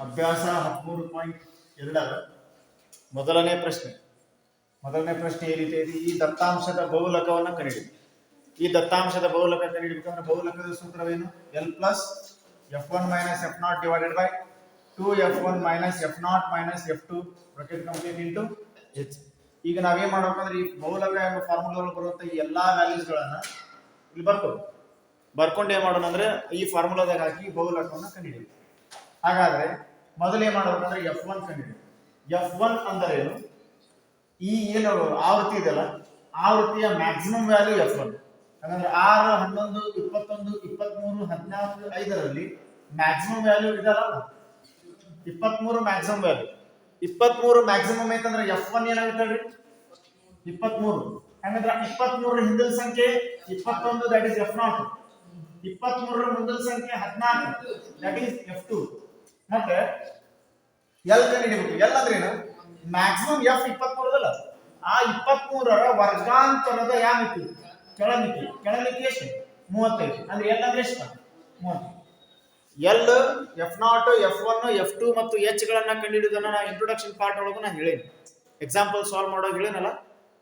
ಅಭ್ಯಾಸ ಹದಿಮೂರು ಪಾಯಿಂಟ್ ಎರಡರ ಮೊದಲನೇ ಪ್ರಶ್ನೆ. ಮೊದಲನೇ ಪ್ರಶ್ನೆ ಈ ರೀತಿ ಇದೆ. ಈ ದತ್ತಾಂಶದ ಬಹುಲಕವನ್ನು ಕಂಡಿಡಿ ಈ ದತ್ತಾಂಶದ ಬಹುಲಕ ಕಂಡುಹಿಡಿಬೇಕಂದ್ರೆ ಬಹುಲಕದ ಸೂತ್ರವೇನು? L plus F one minus F naught divided by two F one minus F naught minus F two bracket complete into H ಈಗ ನಾವೇನ್ ಮಾಡ್ಬೇಕಂದ್ರೆ ಈ ಬಹುಲಕ ಎಂಬ ಫಾರ್ಮುಲಾ ಬರುವಂತ ಈ ಎಲ್ಲಾ ವ್ಯಾಲ್ಯೂಸ್ಗಳನ್ನ ಇಲ್ಲಿ ಬರ್ಕೋದು ಬರ್ಕೊಂಡು ಏನ್ ಮಾಡೋಣ ಅಂದ್ರೆ ಈ ಫಾರ್ಮುಲಾದಾಗ ಹಾಕಿ ಬಹುಲಕವನ್ನು ಕಂಡುಹಿಡಿಯಬೇಕು ಹಾಗಾದ್ರೆ ಮೊದಲೇ ಮಾಡಬೇಕಂದ್ರೆ ಎಫ್ ಒನ್ ಕಂಡುಹಿಡಿ ಎಫ್ ಒನ್ ಅಂದ್ರೆ ಏನು ಈ ಏನು ಆವೃತ್ತಿ ಇದೆಯಲ್ಲ, ಆವೃತ್ತಿಯ ಮ್ಯಾಕ್ಸಿಮಮ್ ವ್ಯಾಲ್ಯೂ ಎಫ್ ಒನ್ ಯಾಕಂದ್ರೆ ಆರು, ಹನ್ನೊಂದು, ಇಪ್ಪತ್ತೊಂದು, ಇಪ್ಪತ್ಮೂರು, ಹದಿನಾಲ್ಕು, ಐದರಲ್ಲಿ ಮ್ಯಾಕ್ಸಿಮಮ್ ವ್ಯಾಲ್ಯೂ ಇದಲ್ಲ ಇಪ್ಪತ್ಮೂರು ಮ್ಯಾಕ್ಸಿಮಮ್ ವ್ಯಾಲ್ಯೂ ಇಪ್ಪತ್ಮೂರು ಮ್ಯಾಕ್ಸಿಮಮ್ ಐತಂದ್ರೆ ಎಫ್ ಒನ್ ಏನಾಗುತ್ತೆ ಹೇಳ್ರಿ? ಇಪ್ಪತ್ಮೂರು. ಹಂಗಂದ್ರೆ ಇಪ್ಪತ್ಮೂರರ ಹಿಂದಿನ ಸಂಖ್ಯೆ ಇಪ್ಪತ್ತೊಂದು ದಟ್ ಇಸ್ ಎಫ್ ನಾಟ್ ಇಪ್ಪತ್ಮೂರರ ಮುಂದಿನ ಸಂಖ್ಯೆ ಹದಿನಾಲ್ಕು. ದಟ್ ಈಸ್ ಎಫ್ ಟು ಮತ್ತೆ ಎಲ್ ಕಂಡುಹಿಡಿಬೇಕು ಎಲ್ ಅಂದ್ರೆ ಏನು? ಮ್ಯಾಕ್ಸಿಮಮ್ ಎಫ್ ಇಪ್ಪತ್ಮೂರದಲ್ಲ? ಆ ಇಪ್ಪತ್ಮೂರರ ವರ್ಗಾಂತರದ ಯಾವ ಮಿತಿ ಕೆಳಮಿತಿ. ಕೆಳಮಿತಿ ಎಷ್ಟು? ಮೂವತ್ತೈದು. ಅಂದ್ರೆ ಎಲ್ ಅಂದ್ರೆ ಎಷ್ಟು? ಮೂವತ್ತು L F naught F one F two ಮತ್ತು ಎಚ್ ಗಳನ್ನ ಕಂಡುಹಿಡಿಯೋದನ್ನ ನಾ ಇಂಟ್ರೊಡಕ್ಷನ್ ಪಾರ್ಟ್ ಒಳಗೂ ನಾನು ಹೇಳೀನಿ. ಎಕ್ಸಾಂಪಲ್ ಸಾಲ್ವ್ ಮಾಡೋದು ಹೇಳೇನಲ್ಲ?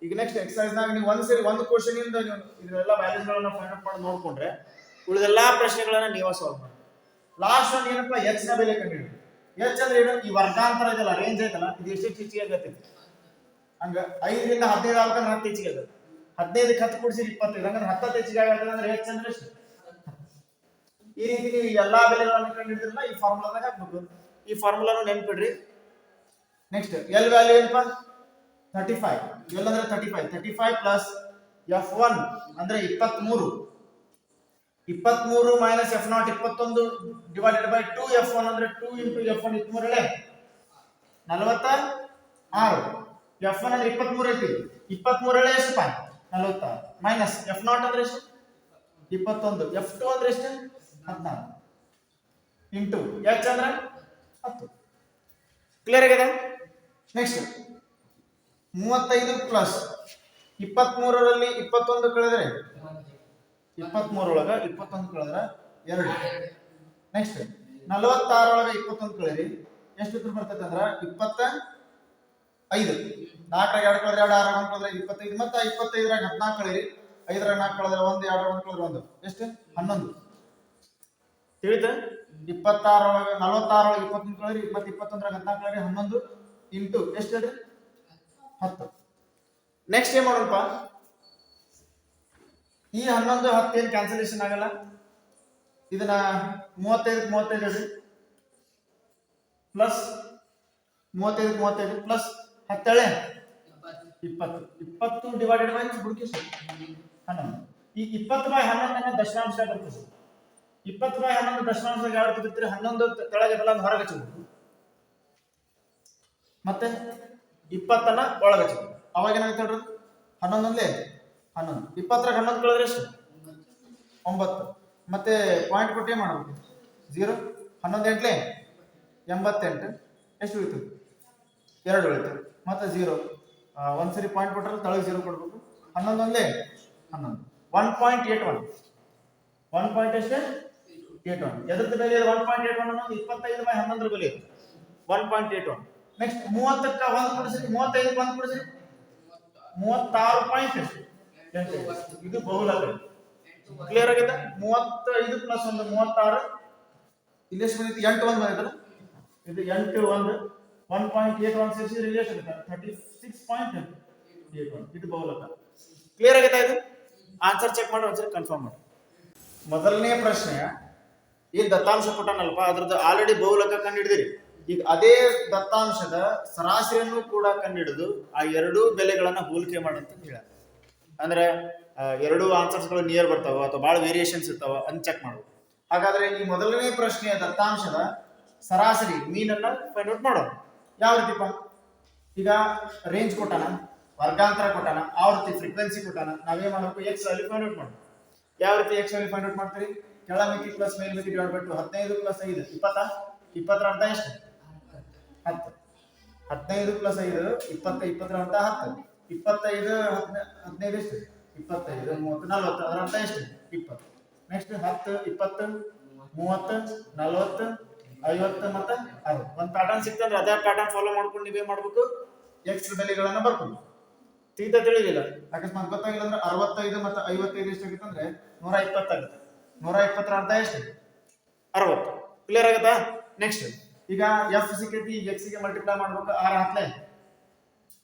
ಈಗ ನೆಕ್ಸ್ಟ್ ಎಕ್ಸರ್ಸೈಸ್ ನಾಗ ನೀವು ಒಂದ್ ಸರಿ ಒಂದು ಕ್ವಶನ್ ಇಂದ ನೀವು ಇದೆಲ್ಲ ವ್ಯಾಲ್ಯೂಸ್ ಗಳನ್ನ ಫೈಂಡ್ ಔಟ್ ಮಾಡಿ ನೋಡ್ಕೊಂಡ್ರೆ ಉಳಿದೆಲ್ಲಾ ಪ್ರಶ್ನೆಗಳನ್ನ ನೀವೇ ಸಾಲ್ವ್ ಮಾಡಿ ಲಾಸ್ಟ್ ಒಂದು ಏನಪ್ಪ? ಎಚ್ನ ಬೆಲೆ ಕಂಡುಹಿಡಿ ಎಚ್ ಅಂದ್ರೆ ಏನು? ಈ ವರ್ಗಾಂತರ ಇದೆಲ್ಲ ರೇಂಜ್ ಐತಲ್ಲ? ಇದು ಎಷ್ಟು ಹೆಚ್ಚಿಗೆ ಆಗತ್ತೈತಿ ಹಂಗ ಐದರಿಂದ ಹದಿನೈದು ಆಗ್ಬೇಕಂದ್ರೆ ಹತ್ತು ಹೆಚ್ಚಿಗೆ ಆಗತ್ತೆ. ಹದಿನೈದು ಹತ್ತು ಕೂಡಿಸಿ ಇಪ್ಪತ್ತೈದು. ಹಂಗಂದ್ರೆ ಹತ್ತು ಹೆಚ್ಚಿಗೆ ಆಗತ್ತೆ ಅಂದ್ರೆ ಎಚ್ ಅಂದ್ರೆ ಎಷ್ಟು? ಈ ರೀತಿ ನೀವು ಎಲ್ಲಾ ಬೆಲೆಗಳನ್ನು ಕಂಡುಹಿಡಿದ್ರಲ್ಲ, ಈ ಫಾರ್ಮುಲಾದಾಗ ಹಾಕ್ಬೇಕು. ಈ ಫಾರ್ಮುಲಾನು ನೆನ್ಪಿಡ್ರಿ. ನೆಕ್ಸ್ಟ್ ಎಲ್ ವ್ಯಾಲ್ಯೂ ಏನಪ್ಪ? ತರ್ಟಿ ಫೈವ್ ಎಲ್ ಅಂದ್ರೆ thirty five thirty five plus F one ಅಂದ್ರೆ ಇಪ್ಪತ್ಮೂರು. ಇಪ್ಪತ್ಮೂರು ಮೈನಸ್ ಎಫ್ ನಾಟ್ ಇಪ್ಪತ್ತೊಂದು divided by two F one ಅಂದ್ರೆ ಟೂ ಇಂಟು ಎಫ್ ಒನ್ ಇಪ್ಪತ್ಮೂರಳೆ ನಲವತ್ತ ಆರು. ಎಫ್ ಒನ್ ಅಂದ್ರೆ ಇಪ್ಪತ್ಮೂರು ಐತಿ. ಇಪ್ಪತ್ಮೂರು ಎಷ್ಟು ಪಾಯಿಂಟ್ ನಲವತ್ತ. ಮೈನಸ್ ಎಫ್ ನಾಟ್ ಅಂದ್ರೆ ಎಷ್ಟು? ಇಪ್ಪತ್ತೊಂದು. ಎಫ್ ಟು ಅಂದ್ರೆ ಎಷ್ಟು? ಹದಿನಾರು. ಇಂಟು ಎಚ್ ಅಂದ್ರೆ ಹತ್ತು. ಕ್ಲಿಯರ್ ಆಗಿದೆ? ನೆಕ್ಸ್ಟ್ ಮೂವತ್ತೈದು ಪ್ಲಸ್ ಇಪ್ಪತ್ಮೂರರಲ್ಲಿ ಇಪ್ಪತ್ತೊಂದು ಕಳೆದ್ರೆ? ಇಪ್ಪತ್ಮೂರೊಳಗ ಇಪ್ಪತ್ತೊಂದು ಕಳೆದ್ರೆ ಎರಡು. ನೆಕ್ಸ್ಟ್ ನಲವತ್ತಾರೊಳಗ ಇಪ್ಪತ್ತೊಂದು ಕಳೀರಿ ಎಷ್ಟು ಉತ್ತರ ಬರ್ತೈತೆ ಅಂದ್ರ ಇಪ್ಪತ್ತ ಐದು ನಾಲ್ಕರಾಗ ಎರಡು ಕಳೆದ್ರೆ ಎರಡು ಆರಾಗ ಒಂದು ಕಳೆದ್ರೆ ಇಪ್ಪತ್ತೈದು. ಮತ್ತೆ ಇಪ್ಪತ್ತೈದರಾಗ ಹದಿನಾಲ್ಕು ಕಳೀರಿ ಐದರ ನಾಲ್ಕು ಕಳೆದ್ರೆ ಒಂದು ಎರಡು ಒಂದು ಕಳೆದ್ರೆ ಒಂದು. ಎಷ್ಟು? ಹನ್ನೊಂದು. ತಿಳಿತ? ಇಪ್ಪತ್ತಾರೊಳಗ ನಲವತ್ತಾರೊಳಗ ಇಪ್ಪತ್ತೊಂದು ಕಳೀರಿ ಇಪ್ಪತ್ತು ಇಪ್ಪತ್ತೊಂದರಾಗ ಹದಿನಾಲ್ಕು ಕಳೀರಿ ಹನ್ನೊಂದು ಇಂಟು ಎಷ್ಟು ಹತ್ತು. ನೆಕ್ಸ್ಟ್ ಏನ್ ಮಾಡೋಣಪ್ಪ? ಈ ಹನ್ನೊಂದು ಹತ್ತು ಏನು ಕ್ಯಾನ್ಸಲೇಷನ್ ಆಗಲ್ಲ? ಇದನ್ನ ಮೂವತ್ತೈದಕ್ಕೆ ಮೂವತ್ತೈದು ಹೇಳಿ. ಪ್ಲಸ್ ಮೂವತ್ತೈದಕ್ಕೆ ಮೂವತ್ತೈದು ಪ್ಲಸ್ ಹತ್ತೇಳೆ? ಇಪ್ಪತ್ತು. ಇಪ್ಪತ್ತು ಡಿವೈಡೆಡ್ ಬೈ ಹುಡುಕಿ ಹನ್ನೊಂದು. ಈ ಇಪ್ಪತ್ತು ಬೈ ಹನ್ನೊಂದನ್ನ ದಶಮಾಂಶ ಬರ್ತದೆ ಇಪ್ಪತ್ತು ಬೈ ಹನ್ನೊಂದು ದಶಮಾಂಶ ಯಾವ್ದು ಬಿಡ್ತೀರಿ ಹನ್ನೊಂದು ಕೆಳಗೆ ಬಲ ಹೊರಗೆ ಹಚ್ಚಬೇಕು ಮತ್ತೆ ಇಪ್ಪತ್ತನ್ನ ಒಳಗೆ ಹಚ್ಚಬೇಕು ಅವಾಗ ಏನಾಗುತ್ತೆ ನೋಡ್ರಿ ಹನ್ನೊಂದೊಂದೇ ಹನ್ನೊಂದು. ಇಪ್ಪತ್ತರ ಹನ್ನೊಂದು ಕಳೆದ್ರೆ ಎಷ್ಟು? ಒಂಬತ್ತು. ಮತ್ತೆ ಪಾಯಿಂಟ್ ಕೊಟ್ಟು ಮಾಡಬೇಕು? ಝೀರೋ ಹನ್ನೊಂದು ಎಂಟ್ಲೆ? ಎಂಬತ್ತೆಂಟು. ಎಷ್ಟು ಉಳಿತು? ಎರಡು ಉಳಿತು. ಮತ್ತೆ ಜೀರೋ ಒಂದ್ಸರಿ ಪಾಯಿಂಟ್ ಕೊಟ್ಟರೆ ತಳಗೆ ಜೀರೋ ಕೊಡ್ಬೇಕು. ಹನ್ನೊಂದು ಒಂದೇ ಹನ್ನೊಂದು. One point eight one one point ಎಷ್ಟು? ಏಟ್ ಒನ್ ಎದ್ರದ ಬೆಲೆ ಒನ್ ಪಾಯಿಂಟ್ ಏಟ್ ಒನ್ ಅನ್ನೋದು ಇಪ್ಪತ್ತೈದು ಬೈ ಹನ್ನೊಂದರ ಬೆಲೆ. One point eight one next ಮೂವತ್ತಕ್ಕೆ ಒಂದು ಕೊಡಿಸ್ರಿ ಮೂವತ್ತೈದಕ್ಕೆ ಒಂದು ಕೊಡಿಸ್ರಿ ಮೂವತ್ತಾರು ಪಾಯಿಂಟ್ ಎಂಟು ಇದು ಬಹುಲಕ ಕ್ಲಿಯರ್ ಆಗಿದೆ ಮೂವತ್ತೈದು ಪ್ಲಸ್ ಒಂದು, ಮೂವತ್ತಾರು. ಇಲ್ಲಿ ಎಷ್ಟು ಎಂಟು ಒಂದು ಬಂದಿದ್ದಲ್ಲ ಇದು ಎಂಟು ಒಂದು. One point eight one six relation thirty six point eight one ಇದು ಬಹುಲಕ ಕ್ಲಿಯರ್ ಆಗಿದೆ ಇದು? ಆನ್ಸರ್ ಚೆಕ್ ಮಾಡಿ, ಒಂದ್ಸರಿ ಕನ್ಫರ್ಮ್ ಮಾಡಿ. ಮೊದಲನೇ ಪ್ರಶ್ನೆ, ಈ ದತ್ತಾಂಶ ಕೊಟ್ಟನಲ್ಪ, ಅದ್ರದ್ದು ಆಲ್ರೆಡಿ ಬಹುಲಕ ಕಂಡುಹಿಡಿದಿರಿ. ಈಗ ಅದೇ ದತ್ತಾಂಶದ ಸರಾಸರಿಯನ್ನು ಕೂಡ ಕಂಡುಹಿಡಿದು ಆ ಎರಡೂ ಬೆಲೆಗಳನ್ನ ಹೋಲಿಕೆ ಮಾಡಂತ ಹೇಳ. ಅಂದ್ರೆ ಎರಡು ಆನ್ಸರ್ಸ್ಗಳು ನಿಯರ್ ಬರ್ತಾವ ಅಥವಾ ಭಾಳ ವೇರಿಯೇಷನ್ಸ್ ಇರ್ತಾವ ಅಂತ ಚೆಕ್ ಮಾಡೋದು ಹಾಗಾದ್ರೆ ಈ ಮೊದಲನೇ ಪ್ರಶ್ನೆಯ ದತ್ತಾಂಶದ ಸರಾಸರಿ ಮೀನನ್ನ ಫೈಂಡ್ ಔಟ್ ಮಾಡೋಣ. ಯಾವ ರೀತಿಪ್ಪ? ಈಗ ರೇಂಜ್ ಕೊಟ್ಟಾನ, ವರ್ಗಾಂತರ ಕೊಟ್ಟಾನ, ಆವೃತ್ತಿ ಫ್ರೀಕ್ವೆನ್ಸಿ ಕೊಟ್ಟಾನ ನಾವೇ ಮಾಡಬೇಕು? ಎಕ್ಸ್ ಅಲ್ಲಿ ಫೈಂಡ್ ಔಟ್ ಯಾವ ರೀತಿ ಎಕ್ಸ್ ಅಲ್ಲಿ ಫೈಂಡ್ ಔಟ್ ಮಾಡ್ತೀರಿ? ಕೆಳ ಮಿತಿ ಪ್ಲಸ್ ಮೇಲ್ ಮಿತಿ ಡಿವೈಡ್ ಬಿಟ್ಟು ಹದಿನೈದು ಪ್ಲಸ್ ಐದು. ಇಪ್ಪತ್ತ? ಇಪ್ಪತ್ತರ ಅಂತ ಎಷ್ಟು? ಹತ್ತು. ಹದಿನೈದು ಪ್ಲಸ್ ಐದು, ಇಪ್ಪತ್ತ, ಇಪ್ಪತ್ತರ ಅಂತ ಹತ್ತು. ಇಪ್ಪತ್ತೈದು, ಹದಿನ- ಹದಿನೈದು ಎಷ್ಟು? ಇಪ್ಪತ್ತೈದು, ಮೂವತ್ತು, ನಲ್ವತ್ತು ಅದರ ಅರ್ಥ ಎಷ್ಟು? ಇಪ್ಪತ್ತು. ನೆಕ್ಸ್ಟ್ ಹತ್ತು, ಇಪ್ಪತ್ತು, ಮೂವತ್ತು, ನಲ್ವತ್ತು, ಐವತ್ತು ಮತ್ತೆ ಅರವತ್ತು. ಒಂದು ಪ್ಯಾಟರ್ನ್ ಸಿಕ್ತಂದ್ರೆ ಅದೇ ಪ್ಯಾಟರ್ನ್ ಫಾಲೋ ಮಾಡ್ಕೊಂಡು ನೀವೇ ಮಾಡ್ಬೇಕು. ಎಕ್ಸ್ ಬೆಲೆಗಳನ್ನ ಬರ್ಕೊಂಡು ತೀತ ತಿಳಿದಿಲ್ಲ ಅಕಸ್ಮಾತ್ ಗೊತ್ತಾಗಿಲ್ಲ ಅಂದ್ರೆ ಅರವತ್ತೈದು ಮತ್ತೆ ಐವತ್ತೈದು ಎಷ್ಟಾಗುತ್ತೆ ಅಂದ್ರೆ ನೂರ ಇಪ್ಪತ್ತಾಗುತ್ತೆ ನೂರ ಇಪ್ಪತ್ತರ ಅರ್ಧ ಎಷ್ಟು? ಅರವತ್ತು. ಕ್ಲಿಯರ್ ಆಗುತ್ತಾ? ನೆಕ್ಸ್ಟ್ ಈಗ ಎಫ್ ಸಿಕ್ಕೈತಿ, ಈಗ ಎಕ್ಸ್ಗೆ ಮಲ್ಟಿಪ್ಲೈ ಮಾಡ್ಬೇಕು, ಆರು ಹತ್ತನೇ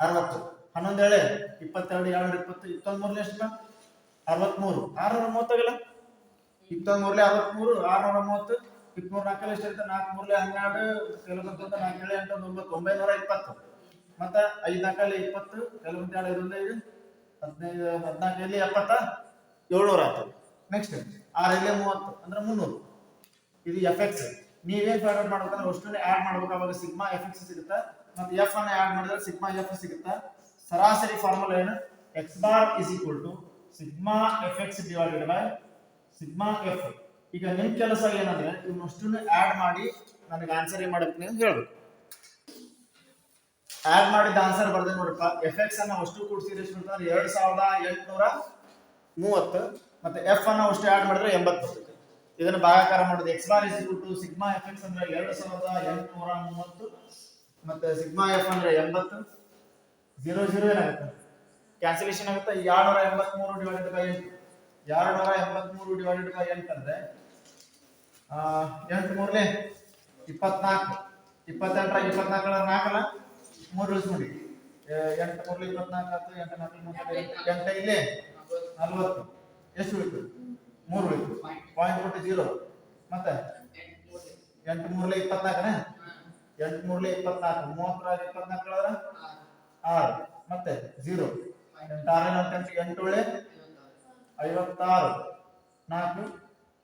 ಅರವತ್ತು. ಹನ್ನೊಂದು ಏಳೆ ಇಪ್ಪತ್ತೆರಡು ಎರಡು ಇಪ್ಪತ್ತು ಇಪ್ಪತ್ತೊಂದು ಎಷ್ಟು ಅರವತ್ಮೂರು. ಆರ್ನೂರ ಮೂವತ್ತಾಗಲ್ಲ ಇಪ್ಪತ್ಮೂರ್ಲೆ ಅರವತ್ಮೂರು, ಆರ್ನೂರ ಮೂವತ್ತು, ಇಪ್ಪತ್ಮೂರು ನಾಲ್ಕಲ್ಲಿ ಎಷ್ಟು ಇರುತ್ತೆ? ನಾಲ್ಕು ಮೂರ್ಲೆ ಹನ್ನೆರಡು ಕೆಲವೊಂದು ನಾಲ್ಕು ಹೇಳಿ ಎಂಟು ಒಂಬತ್ತು ಒಂಬೈನೂರ ಇಪ್ಪತ್ತು. ಮತ್ತೆ ಐದು ನಾಲ್ಕಲ್ಲಿ ಇಪ್ಪತ್ತು ಕೆಲವೊಂದು ಎರಡು ಐದು, ಹದಿನೈದು, ಹದಿನಾಲ್ಕು ಹದಿನೈದು ಹದಿನಾಲ್ಕಲ್ಲಿ ಎಪ್ಪತ್ತ? ಏಳ್ನೂರ ಆಯ್ತು ನೆಕ್ಸ್ಟ್ ಆರಲ್ಲಿ ಮೂವತ್ತು, ಅಂದ್ರೆ ಮುನ್ನೂರು. ಇದು ಎಫ್ ಎಕ್ಸ್ ನೀವೇನ್ ಫೈಂಡ್ ಮಾಡ್ಬೇಕಂದ್ರೆ ಅಷ್ಟನ್ನೇ ಆಡ್ ಮಾಡ್ಬೇಕು. ಅವಾಗ ಸಿಗ್ಮಾ ಎಫ್ ಎಕ್ಸ್ ಸಿಗುತ್ತಾ? ಮತ್ತೆ ಎಫ್ ಅನ್ನ ಆಡ್ ಮಾಡಿದ್ರೆ ಸಿಗ್ಮಾ ಎಫ್ ಸಿಗುತ್ತಾ? ಸರಾಸರಿ ಫಾರ್ಮುಲಾ ಏನು? X bar is equal to sigma F X divided by sigma F ಈಗ ನಿಮ್ಮ ಕೆಲಸ ಏನಂದ್ರೆ ಇವ್ನ ಅಷ್ಟನ್ನು ಆಡ್ ಮಾಡಿ ನನಗೆ ಆನ್ಸರ್ ಏನ್ ಮಾಡಬೇಕು ನೀವು ಹೇಳ್ಬೇಕು. ಆಡ್ ಮಾಡಿದ ಆನ್ಸರ್ ಬರ್ದೆ ನೋಡಪ್ಪ. ಎಫ್ ಎಕ್ಸ್ ಅನ್ನ ಅಷ್ಟು ಕೂಡಿಸಿದ್ರೆ ಎಷ್ಟು ಬರ್ತದೆ? ಎರಡ್ ಸಾವಿರದ ಎಂಟುನೂರ ಮೂವತ್ತು. ಮತ್ತೆ ಎಫ್ ಅನ್ನ ಅಷ್ಟು ಆಡ್ ಮಾಡಿದ್ರೆ ಎಂಬತ್ತು. ಬರ್ತದೆ ಇದನ್ನ ಭಾಗಾಕಾರ ಮಾಡೋದು X bar is to sigma F X ಅಂದ್ರೆ ಎರಡು ಸಾವಿರದ ಎಂಟುನೂರ ಮೂವತ್ತು. ಮತ್ತೆ ಸಿಗ್ಮಾ ಎಫ್ ಅಂದ್ರೆ ಎಂಬತ್ತು. ಜೀರೋ ಜೀರೋ ಏನಾಗುತ್ತೆ? ಕ್ಯಾನ್ಸಲೇಷನ್ ಆಗುತ್ತೆ. ಎರಡ್ನೂರ ಎಂಬತ್ಮೂರು ಡಿವೈಡೆಡ್ ಬೈ ಎಂಟು ಎರಡ್ನೂರ ಎಂಬತ್ಮೂರು ಡಿವೈಡೆಡ್ ಬೈ ಎಂಟು ಅಂದ್ರೆ ಎಂಟು ಮೂರ್ಲೆ ಇಪ್ಪತ್ನಾಲ್ಕು. ಇಪ್ಪತ್ತೆಂಟರ ಇಪ್ಪತ್ನಾಲ್ಕರ ನಾಲ್ಕಲ್ಲ? ಮೂರು ಉಳಿಸ್ಬಿಡಿ ಎಂಟು ಮೂರ್ಲೆ ಇಪ್ಪತ್ನಾಲ್ಕು ಆಯ್ತು, ಎಂಟು ನಾಲ್ಕು ಮೂರು ಎಂಟು ಇಲ್ಲಿ? ನಲ್ವತ್ತು. ಎಷ್ಟು ಉಳಿತು ಮೂರು ಉಳಿತು ಪಾಯಿಂಟ್ ಕೊಟ್ಟು ಜೀರೋ ಮತ್ತೆ? ಎಂಟು ಮೂರ್ಲೆ ಇಪ್ಪತ್ನಾಲ್ಕನೇ? ಎಂಟು ಮೂರ್ಲೆ ಇಪ್ಪತ್ನಾಲ್ಕು. ಮೂವತ್ತರ ಇಪ್ಪತ್ನಾಲ್ಕು ಆರು ಮತ್ತೆ ಜೀರೋ ಎಂಟಾರು ನಾಲ್ಕು ಎಂಟು ಎಂಟು ಒಳ್ಳೆ ಐವತ್ತಾರು ನಾಲ್ಕು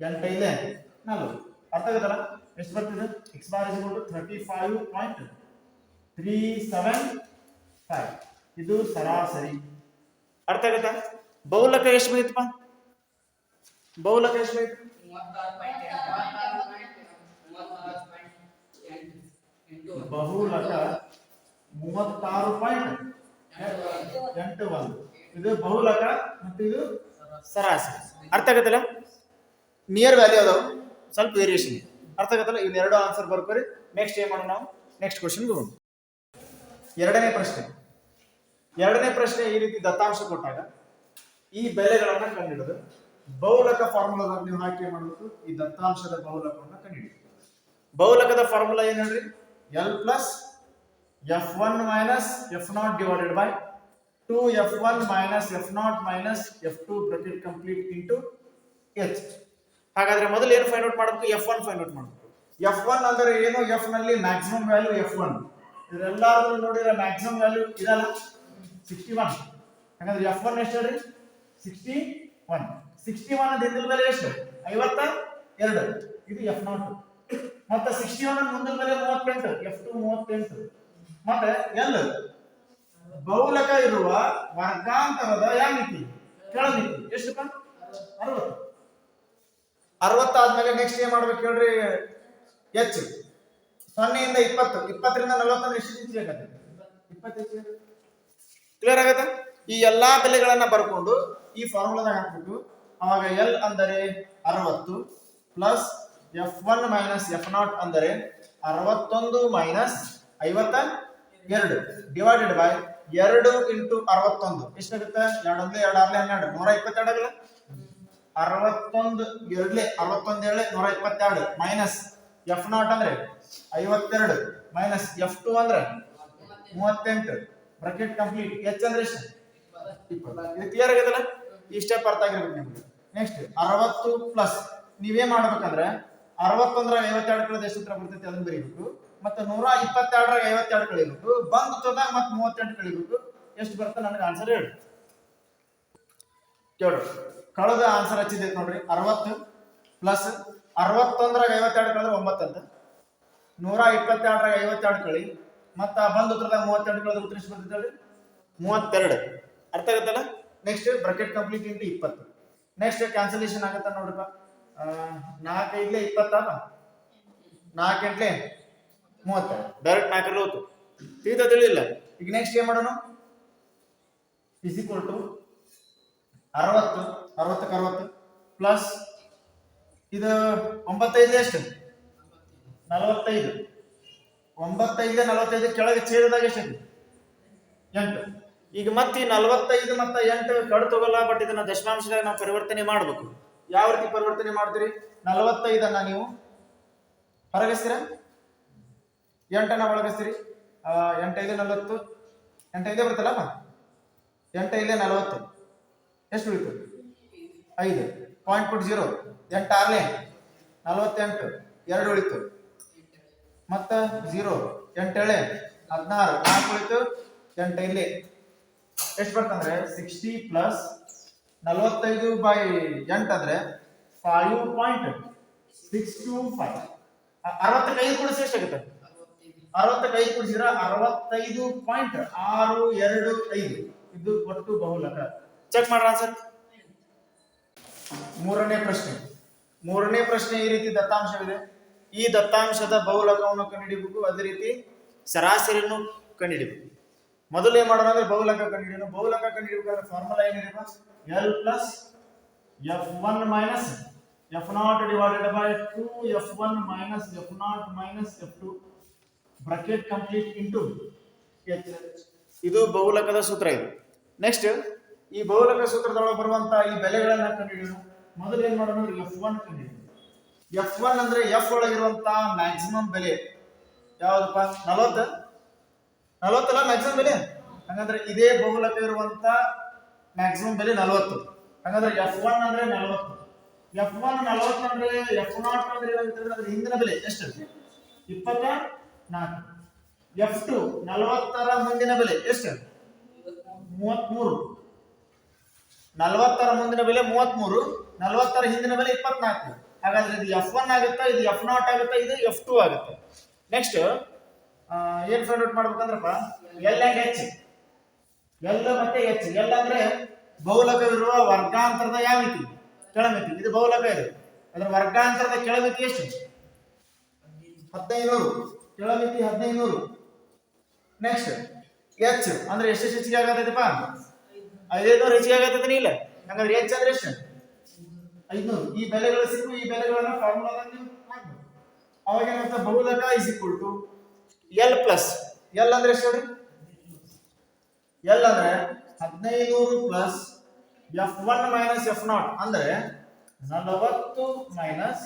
ಎಂಟು ಇದೆ ನಾಲ್ಕು. ಅರ್ಥ ಆಗುತ್ತಲ್ಲ? ಎಷ್ಟು ಬರ್ತಿದೆ? X bar is to thirty five point three seven five ಇದು ಸರಾಸರಿ. ಅರ್ಥ ಆಗುತ್ತಾ? ಬೌಲಕ ಎಷ್ಟು ಬಂದಿತ್ತಪ್ಪ? ಬಹುಲಕ ಎಷ್ಟು ಬಂದಿತ್ತು? ಬಹುಲಕ ಮೂವತ್ತಾರು ಪಾಯಿಂಟ್ ಎಂಟು ಒಂದು. ಇದು ಬಹುಲಕ ಮತ್ತು ಇದು ಸರಾಸರಿ. ಅರ್ಥ ಆಗತ್ತಲ್ಲ? ನಿಯರ್ ವ್ಯಾಲ್ಯೂ ಅದಾವ. ಸ್ವಲ್ಪ ವೇರಿಯೇಷನ್ ಅರ್ಥ ಆಗತ್ತಲ್ಲ? ಎರಡು ಆನ್ಸರ್ ಬರ್ಕೋರಿ. ನೆಕ್ಸ್ಟ್ ಏನ್ ಮಾಡೋಣ ನಾವು? ನೆಕ್ಸ್ಟ್ ಕ್ವಶನ್ ಹೋಗೋಣ. ಎರಡನೇ ಪ್ರಶ್ನೆ. ಎರಡನೇ ಪ್ರಶ್ನೆ ಈ ರೀತಿ ದತ್ತಾಂಶ ಕೊಟ್ಟಾಗ ಈ ಬೆಲೆಗಳನ್ನ ಕಂಡುಹಿಡಿದು ಬಹುಲಕ ಫಾರ್ಮುಲಾದಾಗ ನೀವು ಹಾಕಿ ಏನು ಮಾಡಬೇಕು? ಈ ದತ್ತಾಂಶದ ಬಹುಲಕವನ್ನ ಕಂಡುಹಿಡಿಬೇಕು. ಬಹುಲಕದ ಫಾರ್ಮುಲಾ ಏನು ಹೇಳ್ರಿ? L plus F one minus F naught divided by two F one minus F naught minus F two bracket complete into H ಹಾಗಾದ್ರೆ ಮೊದಲು ಏನು ಫೈಂಡ್ ಔಟ್ ಮಾಡಬೇಕು? ಎಫ್ ಒನ್ ಫೈಂಡ್ ಔಟ್ ಮಾಡಬೇಕು. ಎಫ್ ಒನ್ ಅಂದ್ರೆ ಏನು? ಎಫ್ನಲ್ಲಿ ಮ್ಯಾಕ್ಸಿಮಮ್ ವ್ಯಾಲ್ಯೂ ಎಫ್ ಒನ್ ಇದೆಲ್ಲಾದ್ರೂ ನೋಡಿದ್ರೆ ಮ್ಯಾಕ್ಸಿಮಮ್ ವ್ಯಾಲ್ಯೂ ಇದಲ್ಲ? ಸಿಕ್ಸ್ಟಿ ಒನ್ ಹಾಗಾದ್ರೆ ಎಫ್ ಒನ್ ಎಷ್ಟು ಹೇಳ್ರಿ? ಸಿಕ್ಸ್ಟಿ ಒನ್ ಸಿಕ್ಸ್ಟಿ ಒನ್ ಹಿಂದಿನ ಬೆಲೆ ಎಷ್ಟು? ಐವತ್ತ ಎರಡು. ಇದು ಎಫ್ ನಾಟ್ ಮತ್ತೆ ಸಿಕ್ಸ್ಟಿ ಒನ್ ಮುಂದಿನ ಬೆಲೆ ಮೂವತ್ತೆಂಟು. ಎಫ್ ಟು ಮೂವತ್ತೆಂಟು. ಮತ್ತೆ ಎಲ್? ಬಹುಲಕ ಇರುವ ವರ್ಗಾಂತರದ ಯಾವ ಮಿತಿ ಕೆಳಮಿತಿ. ಎಷ್ಟಪ್ಪ ಅರವತ್ತು. ಅರವತ್ತಾದ್ಮೇಲೆ ನೆಕ್ಸ್ಟ್ ಏನ್ ಮಾಡ್ಬೇಕು ಹೇಳ್ರಿ? ಎಚ್ ಸೊನ್ನೆಯಿಂದ ಇಪ್ಪತ್ತು. ಇಪ್ಪತ್ತರಿಂದ ನಲವತ್ತಂದ್ರೆ ಎಷ್ಟು ಇಂಚ್ ಬೇಕಾಗುತ್ತೆ ಇಪ್ಪತ್ತು ಕ್ಲಿಯರ್ ಆಗತ್ತೆ? ಈ ಎಲ್ಲಾ ಬೆಲೆಗಳನ್ನ ಬರ್ಕೊಂಡು ಈ ಫಾರ್ಮುಲಾದಾಗ ಹಾಕ್ಬಿಟ್ಟು ಅವಾಗ ಎಲ್ ಅಂದರೆ ಅರವತ್ತು plus F one minus F naught ಅಂದರೆ ಅರವತ್ತೊಂದು ಮೈನಸ್ ಐವತ್ತ ಎರಡು ಡಿವೈಡೆಡ್ ಬೈ ಎರಡು ಇಂಟು ಅರವತ್ತೊಂದು. ಎಷ್ಟಾಗುತ್ತೆ ಎರಡೊಂದು ಎರಡು, ಆರ್ಲೆ ಹನ್ನೆರಡು. ನೂರ ಇಪ್ಪತ್ತೆರಡು ಅರವತ್ತೊಂದು, ಎರಡ್ಲೆ ಅರವತ್ತೊಂದು, ಎರಡ್ಲೆ ನೂರ ಇಪ್ಪತ್ತೆರಡು. ಮೈನಸ್ ಎಫ್ ನಾಟ್ ಅಂದ್ರೆ ಐವತ್ತೆರಡು. ಮೈನಸ್ ಎಫ್ ಟು ಅಂದ್ರೆ ಮೂವತ್ತೆಂಟು. ಬ್ರಾಕೆಟ್ ಕಂಪ್ಲೀಟ್ ಎಚ್ ಅಂದ್ರೆ ಎಷ್ಟು? ಇದು ಕ್ಲಿಯರ್ ಆಗಿದಲ್ಲ ಈ ಸ್ಟೆಪ್ ಅರ್ಥ ಆಗಿರ್ಬೇಕು ನಿಮ್ಗೆ. ನೆಕ್ಸ್ಟ್ ಅರವತ್ತು ಪ್ಲಸ್ ನೀವೇ ಮಾಡ್ಬೇಕಂದ್ರೆ ಅರವತ್ತೊಂದ್ರ ಐವತ್ತೆರಡು ಕಳೆದ ಎಷ್ಟು ಉತ್ತರ ಬರ್ತೈತಿ? ಅದನ್ನ ಬರೀಬೇಕು. ಮತ್ತೆ ನೂರ ಇಪ್ಪತ್ತೆರಡರಾಗ ಐವತ್ತೆರಡು ಕಳಿಬೇಕು. ಬಂದ್ ತೊದಾಗ ಮತ್ತೆ ಮೂವತ್ತೆಂಟು ಕಳಿಬೇಕು. ಎಷ್ಟು ಬರುತ್ತೆ ನನಗೆ ಆನ್ಸರ್ ಹೇಳಿ. ಕೇಳ. ಕಳೆದ ಆನ್ಸರ್ ಹಚ್ಚಿದೆ ನೋಡ್ರಿ. ಅರವತ್ತು ಪ್ಲಸ್ ಅರವತ್ತೊಂದರಾಗ ಐವತ್ತೆರಡು ಕಳೆದ್ರೆ ಒಂಬತ್ತಂತ ಅಂತ ನೂರ ಇಪ್ಪತ್ತೆರಡರಾಗ ಐವತ್ತೆರಡು ಕಳಿ. ಮತ್ತೆ ಬಂದ್ ಉತ್ತರದಾಗ ಮೂವತ್ತೆರಡು ಕಳೆದ್ರೆ ಉತ್ತರ ಎಷ್ಟು ಬರ್ತೈತೆ ಹೇಳಿ? ಮೂವತ್ತೆರಡು. ಅರ್ಥ ಆಗುತ್ತಲ್ಲ? ನೆಕ್ಸ್ಟ್ ಬ್ರಕೆಟ್ ಕಂಪ್ಲೀಟ್ ಇಂಟು ಇಪ್ಪತ್ತು. ನೆಕ್ಸ್ಟ್ ಕ್ಯಾನ್ಸಲೇಷನ್ ಆಗುತ್ತ ನೋಡ್ರಪ್ಪ. ನಾಲ್ಕೈದ್ಲೆ ಇಪ್ಪತ್ತಲ್ಲ ನಾಲ್ಕೆಂಟ್ಲೆ? ಮೂವತ್ತೆರಡು ಡೈರೆಕ್ಟ್ ನಾಲ್ಕರಲ್ಲಿ ಹೋಯ್ತು. ತೀತ ತಿಳಿಲ್ಲ ಈಗ ನೆಕ್ಸ್ಟ್ ಏನ್ ಮಾಡೋಣ? ಇಸ್ ಈಕ್ವಲ್ ಟು ಅರವತ್ತು ಅರವತ್ತಕ್ಕೆ ಅರವತ್ತು ಪ್ಲಸ್ ಇದು ಒಂಬತ್ತೈದು ಎಷ್ಟು ನಲವತ್ತೈದು. ಒಂಬತ್ತೈದು ನಲವತ್ತೈದು ಕೆಳಗೆ ಸೇರಿದಾಗ ಎಷ್ಟು ಎಂಟು. ಈಗ ಮತ್ತೆ ಈ ನಲವತ್ತೈದು ಮತ್ತು ಎಂಟು ಕಡು ತಗೋಲ್ಲ ಬಟ್ ಇದನ್ನ ದಶಮಾಂಶದಾಗ ನಾವು ಪರಿವರ್ತನೆ ಮಾಡ್ಬೇಕು. ಯಾವ ರೀತಿ ಪರಿವರ್ತನೆ ಮಾಡ್ತೀರಿ? ನಲವತ್ತೈದನ್ನ ನೀವು ಹೊರಗಿಸ್ತೀರಾ? ಎಂಟನ್ನ ಒಳಗಿಸ್ತೀರಿ. ಎಂಟೈದು ನಲವತ್ತು. ಎಂಟೈದೇ ಬರುತ್ತಲ್ಲಪ್ಪ ಎಂಟೈದೇ ನಲವತ್ತು. ಎಷ್ಟು ಉಳಿತು ಐದು. ಪಾಯಿಂಟ್ ಫುಟ್ ಜೀರೋ ಎಂಟು ಆರ್ಲೆ ನಲವತ್ತೆಂಟು. ಎರಡು ಉಳಿತು. ಮತ್ತ? ಜೀರೋ ಎಂಟೇಳೆ. ಹದಿನಾರು. ನಾಲ್ಕು ಉಳಿತು. ಎಂಟು ಇಲ್ಲಿ ಎಷ್ಟು ಬರ್ತಂದ್ರೆ? ಸಿಕ್ಸ್ಟಿ ಪ್ಲಸ್ ನಲವತ್ತೈದು ಬೈ ಎಂಟು ಅಂದ್ರೆ five point six two five ಅರವತ್ತೈದು ಕೂಡ ಎಷ್ಟಾಗುತ್ತೆ ಅರವತ್ತಕ್ಕೆ ಐದು ಕೂಡಿಸಿದ್ರೆ ಅರವತ್ತೈದು ಪಾಯಿಂಟ್ ಆರು ಎರಡು ಐದು. ಇದು ಒಟ್ಟು ಬಹುಲಕ. ಚೆಕ್ ಮಾಡ್ರ ಸರ್ ಮೂರನೇ ಪ್ರಶ್ನೆ. ಮೂರನೇ ಪ್ರಶ್ನೆ ಈ ರೀತಿ ದತ್ತಾಂಶವಿದೆ. ಈ ದತ್ತಾಂಶದ ಬಹುಲಕವನ್ನು ಕಂಡುಹಿಡಿಬೇಕು ಅದೇ ರೀತಿ ಸರಾಸರಿಯನ್ನು ಕಂಡುಹಿಡಿಬೇಕು ಮೊದಲು ಏನ್ ಮಾಡೋಣ ಅಂದ್ರೆ ಬಹುಲಕ ಕಂಡುಹಿಡಿಯೋಣ. ಬಹುಲಕ ಕಂಡುಹಿಡಿಬೇಕಾದ್ರೆ ಫಾರ್ಮುಲಾ ಏನಿದೆ L plus F one minus F naught divided by two F one minus F naught minus F two bracket complete into H ಇದು ಬಹುಲಕದ ಸೂತ್ರ ಇದು. ನೆಕ್ಸ್ಟ್ ಈ ಬಹುಲಕ ಸೂತ್ರದೊಳಗೆ ಬರುವಂತ ಈ ಬೆಲೆಗಳನ್ನ ಕಂಡುಹಿಡಿಯೋಣ. ಮೊದಲು ಏನ್ ಮಾಡೋಣ ಅಂದ್ರೆ ಎಫ್ ಒನ್ ಕಂಡುಹಿಡಿಯೋಣ. ಎಫ್ ಒನ್ ಅಂದ್ರೆ ಎಫ್ ಒಳಗಿರುವಂತ ಮ್ಯಾಕ್ಸಿಮಮ್ ಬೆಲೆ. ಯಾವ್ದಪ್ಪ? ನಲವತ್ತ? ನಲವತ್ತಲ್ಲ ಮ್ಯಾಕ್ಸಿಮಮ್ ಬೆಲೆ? ಹಂಗಂದ್ರೆ ಇದೇ ಬಹುಲಕ ಇರುವಂತ ಮ್ಯಾಕ್ಸಿಮಮ್ ಬೆಲೆ ನಲವತ್ತು. ಹಂಗಂದ್ರೆ ಎಫ್ ಒನ್ ಅಂದ್ರೆ ನಲವತ್ತು. ಎಫ್ ಒನ್ ನಲವತ್ತು ಅಂದ್ರೆ ಎಫ್ ನಾಟ್ ಅಂದ್ರೆ ಏನಂತಂದ್ರೆ ಅದ್ರ ಹಿಂದಿನ ಬೆಲೆ ಎಷ್ಟು ಇಪ್ಪತ್ತ? ನಾಲ್ಕು. ಎಫ್ ಟು ನಲವತ್ತರ ಮುಂದಿನ ಬೆಲೆ ಎಷ್ಟು? ಮೂವತ್ಮೂರು. ನಲವತ್ತರ ಮುಂದಿನ ಬೆಲೆ ಮೂವತ್ಮೂರು, ನಲವತ್ತರ ಹಿಂದಿನ ಬೆಲೆ ಇಪ್ಪತ್ನಾಲ್ಕು. ಹಾಗಾದ್ರೆ ಇದು ಎಫ್ ಒನ್ ಆಗುತ್ತೆ, ಇದು ಎಫ್ ನಾಟ್ ಆಗುತ್ತೆ, ಇದು ಎಫ್ ಟು ಆಗುತ್ತೆ. ನೆಕ್ಸ್ಟ್ ಏನ್ ಫೈಂಡ್ ಔಟ್ ಮಾಡ್ಬೇಕಂದ್ರಪ್ಪ? ಎಲ್ ಅಂಡ್ ಎಚ್ ಎಲ್ ಮತ್ತೆ ಎಚ್ ಎಲ್ ಅಂದ್ರೆ ಬಹುಲಕವಿರುವ ವರ್ಗಾಂತರದ ಯಾವ ಮಿತಿ? ಕೆಳಮಿತಿ. ಇದು ಬಹುಲಕ ಇದೆ. ಅದರ ವರ್ಗಾಂತರದ ಕೆಳಮಿತಿ ಎಷ್ಟು? ಹದಿನೈನೂರು ಹದಿನೈದು ನೂರು ನೆಕ್ಸ್ಟ್ ಎಚ್ ಅಂದ್ರೆ ಎಷ್ಟು ಹೆಚ್ಚಿಗೆ ಆಗತ್ತೈತಪ್ಪ? ಐದೈದು ಹೆಚ್ಚಿಗೆ ಆಗತ್ತೈತೆ ಇಲ್ಲ ಹಂಗಂದ್ರೆ ಎಚ್ ಅಂದ್ರೆ ಎಷ್ಟು? ಐದ್ನೂರು. ಈ ಬೆಲೆಗಳು ಸಿಕ್ಕು, ಈ ಬೆಲೆಗಳನ್ನ ಫಾರ್ಮುಲಾದಾಗ ನೀವು ಅವಾಗ ಏನಂತ ಬಹುಲಕ is equal to L plus L ಅಂದ್ರೆ ಎಷ್ಟು ನೋಡಿ ಎಲ್ ಅಂದ್ರೆ ಹದಿನೈದು plus F one minus F naught ಅಂದ್ರೆ ನಲವತ್ತು ಮೈನಸ್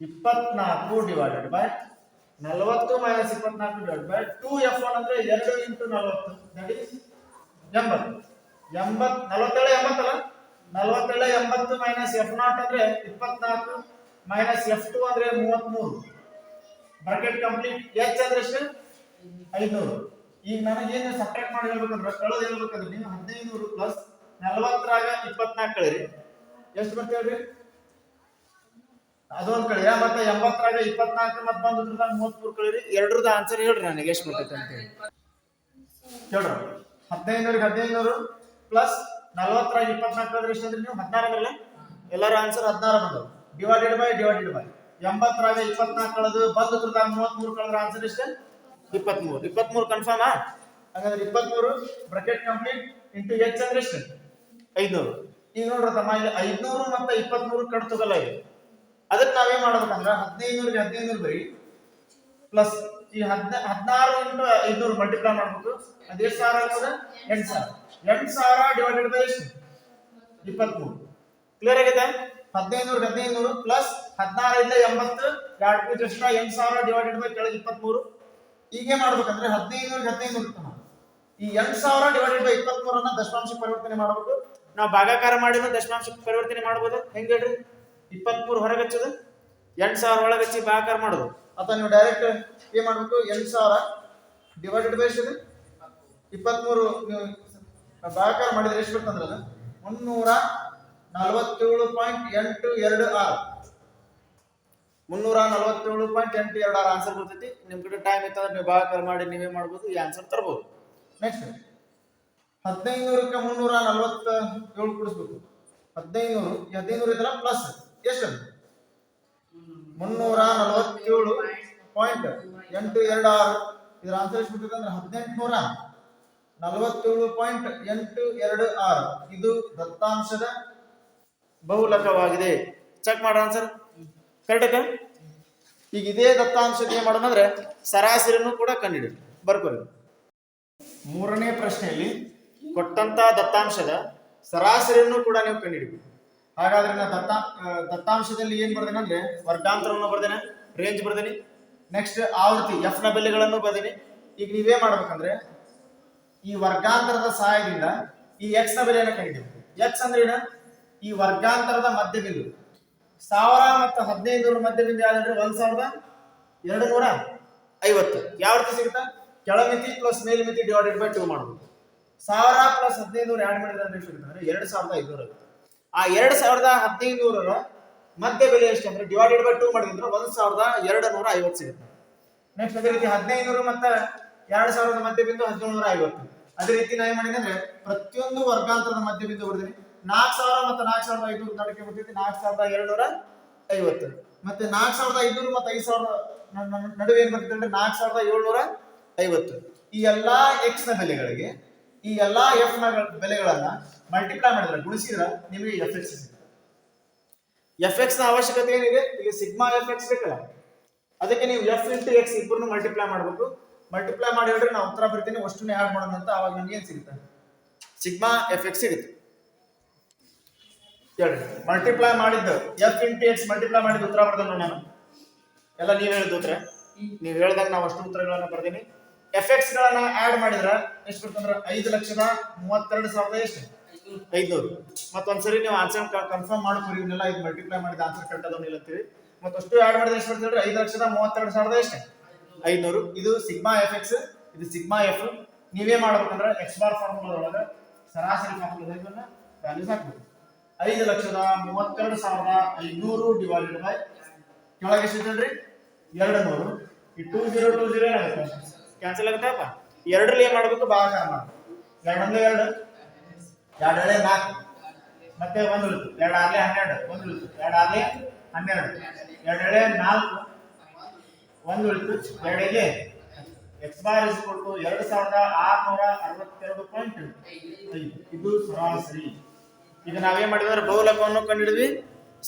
ಇಪ್ಪತ್ನಾಲ್ಕು ಡಿವೈಡೆಡ್ ಬೈ ನಲವತ್ತು ಮೈನಸ್ ಇಪ್ಪತ್ನಾಲ್ಕು ಟೂ ಎಫ್ ಒನ್ ಅಂದ್ರೆ ಎರಡು ಇಂಟು ನಲವತ್ತು. ದಟ್ ಈಸ್ ಎಂಬತ್ತು. ಎಂಬತ್ ನಲವತ್ತೇಳು ಎಂಬತ್ತಲ್ಲ ನಲವತ್ತೇಳು ಎಂಬತ್ತು ಮೈನಸ್ ಎಫ್ ನಾಟ್ ಅಂದ್ರೆ ಇಪ್ಪತ್ನಾಲ್ಕು ಮೈನಸ್ ಎಫ್ ಟು ಅಂದ್ರೆ ಮೂವತ್ಮೂರು. ಬ್ರಾಕೆಟ್ ಕಂಪ್ಲೀಟ್ ಎಚ್ ಅಂದ್ರೆ ಎಷ್ಟು? ಐನೂರು. ಈಗ ನನಗೆ ಏನು ಸಪ್ರೇಟ್ ಮಾಡಿ ಹೇಳ್ಬೇಕಂದ್ರೆ ಕಳೆದು ಹೇಳ್ಬೇಕಂದ್ರೆ ನೀವು ಹದಿನೈನೂರು ಪ್ಲಸ್ ನಲವತ್ತರಾಗ ಇಪ್ಪತ್ನಾಲ್ಕು ಕಳೀರಿ ಎಷ್ಟು ಬರ್ತೇವೆ ಅದೊಂದು ಕಳಿಯ ಮತ್ತೆ ಎಂಬತ್ತರಾಗ ಇಪ್ಪತ್ನಾಲ್ಕು, ಮತ್ತೆ ಬಂದ್ರದಾಗ ಮೂವತ್ಮೂರು ಕಳೀರಿ. ಎರಡ್ರದ್ದು ಆನ್ಸರ್ ಹೇಳ್ರಿ ನನಗೆ ಎಷ್ಟು ಬರ್ತೈತೆ ಅಂತ ಹೇಳಿ. ಕೇಳ್ರ ಹದಿನೈನೂರಿಗೆ ಹದಿನೈನೂರು ಪ್ಲಸ್ ನಲ್ವತ್ತರಾಗ ಇಪ್ಪತ್ನಾಲ್ಕು ಕಳೆದ್ರೆ ಎಷ್ಟು ಅಂದ್ರೆ ನೀವು? ಹದಿನಾರು ಅಂದ್ರೆ ಎಲ್ಲರ ಆನ್ಸರ್ ಹದಿನಾರು ಬಂದವು. ಡಿವೈಡೆಡ್ ಬೈ ಡಿವೈಡೆಡ್ ಬೈ ಎಂಬತ್ತರಾಗ ಇಪ್ಪತ್ನಾಲ್ಕು ಕಳೆದು ಬಂದ್ರದಾಗ ಮೂವತ್ಮೂರು ಕಳೆದ್ರ ಆನ್ಸರ್ ಎಷ್ಟು? ಇಪ್ಪತ್ಮೂರು. ಇಪ್ಪತ್ಮೂರು ಕನ್ಫರ್ಮ್ ಹಾಗಾದ್ರೆ ಇಪ್ಪತ್ಮೂರು ಬ್ರಕೆಟ್ ಕಂಪ್ಲೀಟ್ ಇಂಟು ಎಚ್ ಅಂದ್ರೆ ಎಷ್ಟು? ಐದ್ನೂರು. ಈಗ ನೋಡ್ರಿ ತಮ್ಮ, ಇಲ್ಲಿ ಐದ್ನೂರು ಮತ್ತೆ ಇಪ್ಪತ್ಮೂರು ಕಟ್ ತಗೋಲ್ಲ ಅದಕ್ಕೆ ನಾವೇನ್ ಮಾಡ್ಬೇಕಂದ್ರ ಹದಿನೈದು ಹದಿನೈದು ಬರೀ ಪ್ಲಸ್ ಈ ಹದ್ನ ಹದಿನಾರು ಇಂಟು ಐದ್ನೂರು ಮಲ್ಟಿಪ್ಲೈ ಮಾಡ್ಬೇಕು ಅದೆಷ್ಟು ಸಾವಿರ ಆಗ್ತದೆ ಎಂಟು ಸಾವಿರ. ಎಂಟು ಸಾವಿರ ಡಿವೈಡೆಡ್ ಬೈ ಎಷ್ಟು? ಇಪ್ಪತ್ಮೂರು. ಕ್ಲಿಯರ್ ಆಗಿದೆ ಹದಿನೈನೂರು ಹದಿನೈದು ಪ್ಲಸ್ ಹದಿನಾರರಿಂದ ಎಂಬತ್ತು, ಎರಡು ಪೂಜೆ ಎಷ್ಟ ಎಂಟು ಸಾವಿರ ಡಿವೈಡೆಡ್ ಬೈ ಕೆಳಗೆ ಇಪ್ಪತ್ಮೂರು. ಹೀಗೆ ಮಾಡ್ಬೇಕಂದ್ರೆ ಹದಿನೈದು ಹದಿನೈದು ತಮ್ಮ ಈ ಎಂಟು ಸಾವಿರ ಡಿವೈಡೆಡ್ ಬೈ ಇಪ್ಪತ್ಮೂರನ್ನ ದಶಮಾಂಶ ಪರಿವರ್ತನೆ ಮಾಡಬೇಕು ನಾವು ಭಾಗಾಕಾರ ಮಾಡಿದ್ರೆ ದಶಮಾಂಶ ಪರಿವರ್ತನೆ ಮಾಡ್ಬೋದು. ಹೆಂಗ್ ಹೇಳ್ರಿ? ಇಪ್ಪತ್ಮೂರು ಹೊರಗೆ ಹಚ್ಚೋದು, ಎಂಟು ಸಾವಿರ ಒಳಗೆ ಹಚ್ಚಿ ಭಾಗಾಕಾರ ಮಾಡೋದು. ಅಥವಾ ನೀವು ಡೈರೆಕ್ಟ್ ಏನ್ ಮಾಡ್ಬೇಕು? ಎಂಟು ಸಾವಿರ ಡಿವೈಡೆಡ್ ಬೈ ಎಷ್ಟು ಇಪ್ಪತ್ಮೂರು, ನೀವು ಭಾಗಾಕಾರ ಮಾಡಿದ್ರೆ ಎಷ್ಟು ಬರ್ತಂದ್ರಲ್ಲ ಮುನ್ನೂರ ನಲವತ್ತೇಳು ಪಾಯಿಂಟ್ ಎಂಟು ಎರಡು ಆರು. ಮುನ್ನೂರ ನಲವತ್ತೇಳು ಪಾಯಿಂಟ್ ಎಂಟು ಎರಡು ಆರು ಆನ್ಸರ್ ಬರ್ತೈತಿ. ನಿಮ್ ಕಡೆ ಟೈಮ್ ಇತ್ತಂದ್ರೆ ನೀವು ಭಾಗಾಕಾರ ಮಾಡಿ ನೀವೇ ಮಾಡ್ಬೋದು, ಈ ಆನ್ಸರ್ ತರ್ಬೋದು. ನೆಕ್ಸ್ಟ್ ಹದಿನೈದು ನೂರಕ್ಕೆ ಮುನ್ನೂರ ನಲವತ್ತ ಏಳು ಹದಿನೈದು ನೂರು ಹದಿನೈದು ನೂರ ಇದ್ರ ಪ್ಲಸ್ ಎಷ್ಟು? ಮುನ್ನೂರ ನಲವತ್ತೇಳು ಪಾಯಿಂಟ್ ಎಂಟು ಎರಡು ಆರು. ಇದರ ಆನ್ಸರ್ ಎಷ್ಟು ಬಿಟ್ಟಿದೆ ಅಂದ್ರೆ ಹದಿನೆಂಟುನೂರ ನಲವತ್ತೇಳು ಪಾಯಿಂಟ್ ಎಂಟು ಎರಡು ಆರು. ಇದು ದತ್ತಾಂಶದ ಬಹುಲಕವಾಗಿದೆ. ಚೆಕ್ ಮಾಡೋ ಆನ್ಸರ್ ಕರೆಕ್ಟ್ ಈಗ ಇದೇ ದತ್ತಾಂಶದ ಏನ್ ಮಾಡೋಣ ಅಂದ್ರೆ ಸರಾಸರಿನೂ ಕೂಡ ಕಂಡುಹಿಡಿ ಬರ್ಕೊಳ್ಳಿ ಮೂರನೇ ಪ್ರಶ್ನೆಯಲ್ಲಿ ಕೊಟ್ಟಂತ ದತ್ತಾಂಶದ ಸರಾಸರಿಯನ್ನು ಕೂಡ ನೀವು ಕಂಡುಹಿಡಿಬೇಕು. ಹಾಗಾದ್ರೆ ನಾ ದತ್ತಾ ದತ್ತಾಂಶದಲ್ಲಿ ಏನ್ ಬರ್ದೇನೆ ಅಂದ್ರೆ ವರ್ಗಾಂತರವನ್ನು ಬರ್ದೇನೆ ರೇಂಜ್ ಬರ್ದೇನೆ. ನೆಕ್ಸ್ಟ್ ಆವೃತ್ತಿ ಎಫ್ನ ಬೆಲೆಗಳನ್ನು ಬರ್ದೇನೆ. ಈಗ ನೀವೇ ಮಾಡ್ಬೇಕಂದ್ರೆ, ಈ ವರ್ಗಾಂತರದ ಸಹಾಯದಿಂದ ಈ ಎಕ್ಸ್ನ ಬೆಲೆಯನ್ನು ಕಂಡಿದ್ದೀವಿ. ಎಕ್ಸ್ ಅಂದ್ರೆ ಏನು? ಈ ವರ್ಗಾಂತರದ ಮಧ್ಯಬಿಂದು. ಸಾವಿರ ಮತ್ತು ಹದಿನೈದು ನೂರ ಮಧ್ಯಬಿಂದು ಯಾವ್ದಂದ್ರೆ ಒಂದ್ ಸಾವಿರದ ಎರಡು ನೂರ ಐವತ್ತು. ಯಾವ ರೀತಿ ಸಿಗುತ್ತಾ? ಕೆಳಮಿತಿ ಪ್ಲಸ್ ಮೇಲ್ಮಿತಿ ಡಿವೈಡೆಡ್ ಬೈ ಟೂ ಮಾಡಬಹುದು ಸಾವಿರ ಪ್ಲಸ್ ಹದಿನೈದು ನೂರ ಎರಡು ಮಾಡಿದ್ರೆ ಎಷ್ಟು ಸಿಗುತ್ತೆ ಅಂದ್ರೆ ಎರಡು ಸಾವಿರದ ಐದುನೂರ ಆಗುತ್ತೆ. ಆ ಎರಡು ಸಾವಿರದ ಹದಿನೈದು ಮಧ್ಯ ಬೆಲೆ ಎಷ್ಟು ಅಂದ್ರೆ ಡಿವೈಡೆಡ್ ಬೈ ಟೂ ಮಾಡಿದ್ರೆ ಒಂದ್ ಸಾವಿರದ ಎರಡು ನೂರ ಐವತ್ತು ಸಿಗುತ್ತೆ. ನೆಕ್ಸ್ಟ್ ಅದೇ ರೀತಿ ಹದಿನೈದು ನೂರು ಮತ್ತೆ ಎರಡು ಸಾವಿರದ ಮಧ್ಯ ಬಿಂದು ಹದಿನೇಳು ನೂರ ಐವತ್ತು. ಅದೇ ರೀತಿ ನಾ ಏನ್ ಮಾಡಿದೆ ಅಂದ್ರೆ ಪ್ರತಿಯೊಂದು ವರ್ಗಾಂತರದ ಮಧ್ಯ ಬಿಂದು ಹೊಡೆದಿನಿ ನಾಲ್ಕು ಸಾವಿರ ಮತ್ತೆ ನಾಲ್ಕು ಸಾವಿರದ ಐನೂರು ನಡಕ್ಕೆ ಬಿಟ್ಟಿದ್ದೆ ನಾಲ್ಕು ಸಾವಿರದ ಎರಡು ನೂರ ಐವತ್ತು. ಮತ್ತೆ ನಾಲ್ಕು ಸಾವಿರದ ಐದುನೂರು ಮತ್ತೆ ಐದು ನ- ನಡುವೆ ಏನ್ ಬರ್ತದೆ ಅಂದ್ರೆ ನಾಲ್ಕು ಸಾವಿರದ ಏಳ್ನೂರ ಐವತ್ತು. ಈ ಎಲ್ಲಾ ಎಕ್ಸ್ನ ಬೆಲೆಗಳಿಗೆ ಈ ಎಲ್ಲಾ ಎಫ್ನ ಬೆಲೆಗಳನ್ನ ಮಲ್ಟಿಪ್ಲೈ ಮಾಡಿದ್ರೆ ಗುಣಿಸಿದ್ರೆ ನಿಮಗೆ ಎಫ್ ಎಕ್ಸ್ ಸಿಗುತ್ತೆ ಎಫ್ ಎಕ್ಸ್ನ ಅವಶ್ಯಕತೆ ಏನಿದೆ? ಈಗ ಸಿಗ್ಮಾ ಎಫ್ ಎಕ್ಸ್ ಬೇಕಲ್ಲ. ಅದಕ್ಕೆ ನೀವು ಎಫ್ ಇಂಟು ಎಕ್ಸ್ ಇಬ್ಬರನ್ನು ಮಲ್ಟಿಪ್ಲೈ ಮಾಡಬೇಕು. ಮಲ್ಟಿಪ್ಲೈ ಮಾಡಿ ಹೇಳಿದ್ರೆ ನಾವು ಉತ್ತರ ಬರ್ತೀನಿ ಅಷ್ಟನ್ನೇ ಆಡ್ ಮಾಡೋಣ ಅಂತ ಅವಾಗ ನಮ್ಗೆ ಏನು ಸಿಗುತ್ತೆ? ಸಿಗ್ಮಾ ಎಫ್ ಎಕ್ಸ್ ಸಿಗುತ್ತೆ. ಹೇಳ್ರಿ. ಮಲ್ಟಿಪ್ಲೈ ಮಾಡಿದ್ದು ಎಫ್ ಇಂಟು ಎಕ್ಸ್ ಮಲ್ಟಿಪ್ಲೈ ಮಾಡಿದ್ದು ಉತ್ತರ ಬರ್ದಲ್ಲ ನಾನು? ಎಲ್ಲ ನೀವು ಹೇಳಿದ ಉತ್ತರ. ನೀವು ಹೇಳ್ದಾಗ ನಾವು ಅಷ್ಟು ಉತ್ತರಗಳನ್ನು ಬರ್ತೀನಿ ಎಫ್ ಎಕ್ಸ್ ಗಳನ್ನ ಆಡ್ ಮಾಡಿದ್ರ ಎಷ್ಟು ಬರ್ತಂದ್ರ ಐದು ಲಕ್ಷದ ಮೂವತ್ತೆರಡು ಸಾವಿರದ ಎಷ್ಟು? ಐದ್ನೂರು. ಮತ್ತೊಂದ್ಸರಿ ನೀವು ಆನ್ಸರ್ ಕನ್ಫರ್ಮ್ ಮಾಡ್ಕೊರಿ ಇವನ್ನೆಲ್ಲ ಇದು ಮಲ್ಟಿಪ್ಲೈ ಮಾಡಿದ ಆನ್ಸರ್ ಕರೆಕ್ಟ್ ಅದಾವ ಇಲ್ಲ ಮತ್ತಷ್ಟು ಆಡ್ ಮಾಡಿದ್ರೆ ಎಷ್ಟು ಬರ್ತದೆ ಐದು ಲಕ್ಷದ ಮೂವತ್ತೆರಡು ಸಾವಿರದ ಎಷ್ಟು? ಐದ್ನೂರು. ಇದು ಸಿಗ್ಮಾ ಎಫ್ ಎಕ್ಸ್ ಇದು ಸಿಗ್ಮಾ ಎಫ್ ನೀವೇ ಮಾಡ್ಬೇಕಂದ್ರೆ ಎಕ್ಸ್ ಬಾರ್ ಫಾರ್ಮುಲಾ ಒಳಗೆ ಸರಾಸರಿ ಫಾರ್ಮುಲಾ ಇದನ್ನ ವ್ಯಾಲ್ಯೂಸ್ ಹಾಕ್ಬೇಕು. ಐದು ಲಕ್ಷದ ಮೂವತ್ತೆರಡು ಸಾವಿರದ ಐನೂರು ಡಿವೈಡೆಡ್ ಬೈ ಕೆಳಗೆ ಎಷ್ಟಿದೆ ಎರಡು ನೂರು ಈ ಟೂ ಜೀರೋ ಟೂ ಜೀರೋ ಏನಾಗುತ್ತೆ? ಕ್ಯಾನ್ಸಲ್ ಆಗುತ್ತಪ್ಪ ಎರಡರಲ್ಲಿ ಏನ್ ಮಾಡ್ಬೇಕು? ಭಾಗಾಕಾರ ಮಾಡಿ ಎರಡೊಂದು ಎರಡು? ಎರಡು ಎಳೆ ನಾಲ್ಕು. ಮತ್ತೆ ಒಂದು ಉಳಿತು ಎರಡು ಆರ್ಲೆ ಹನ್ನೆರಡು. ಒಂದು ಉಳಿತು ಎರಡು ಆರ್ಲೆ ಹನ್ನೆರಡು. ಎರಡು ಎಳೆ ನಾಲ್ಕು. ಒಂದು ಉಳಿತು ಎರಡಲ್ಲಿ ಎಕ್ಸ್ ಬಾರ್ ಇಸ್ ಕೊಟ್ಟು ಎರಡು ಸಾವಿರದ ಆರ್ನೂರ ಅರವತ್ತೆರಡು ಪಾಯಿಂಟ್ ಇದು ಸರಾಸರಿ. ಈಗ ನಾವೇನ್ ಮಾಡಿದ್ರೆ ಬಹುಲಕವನ್ನು ಕಂಡಿಡಿದ್ವಿ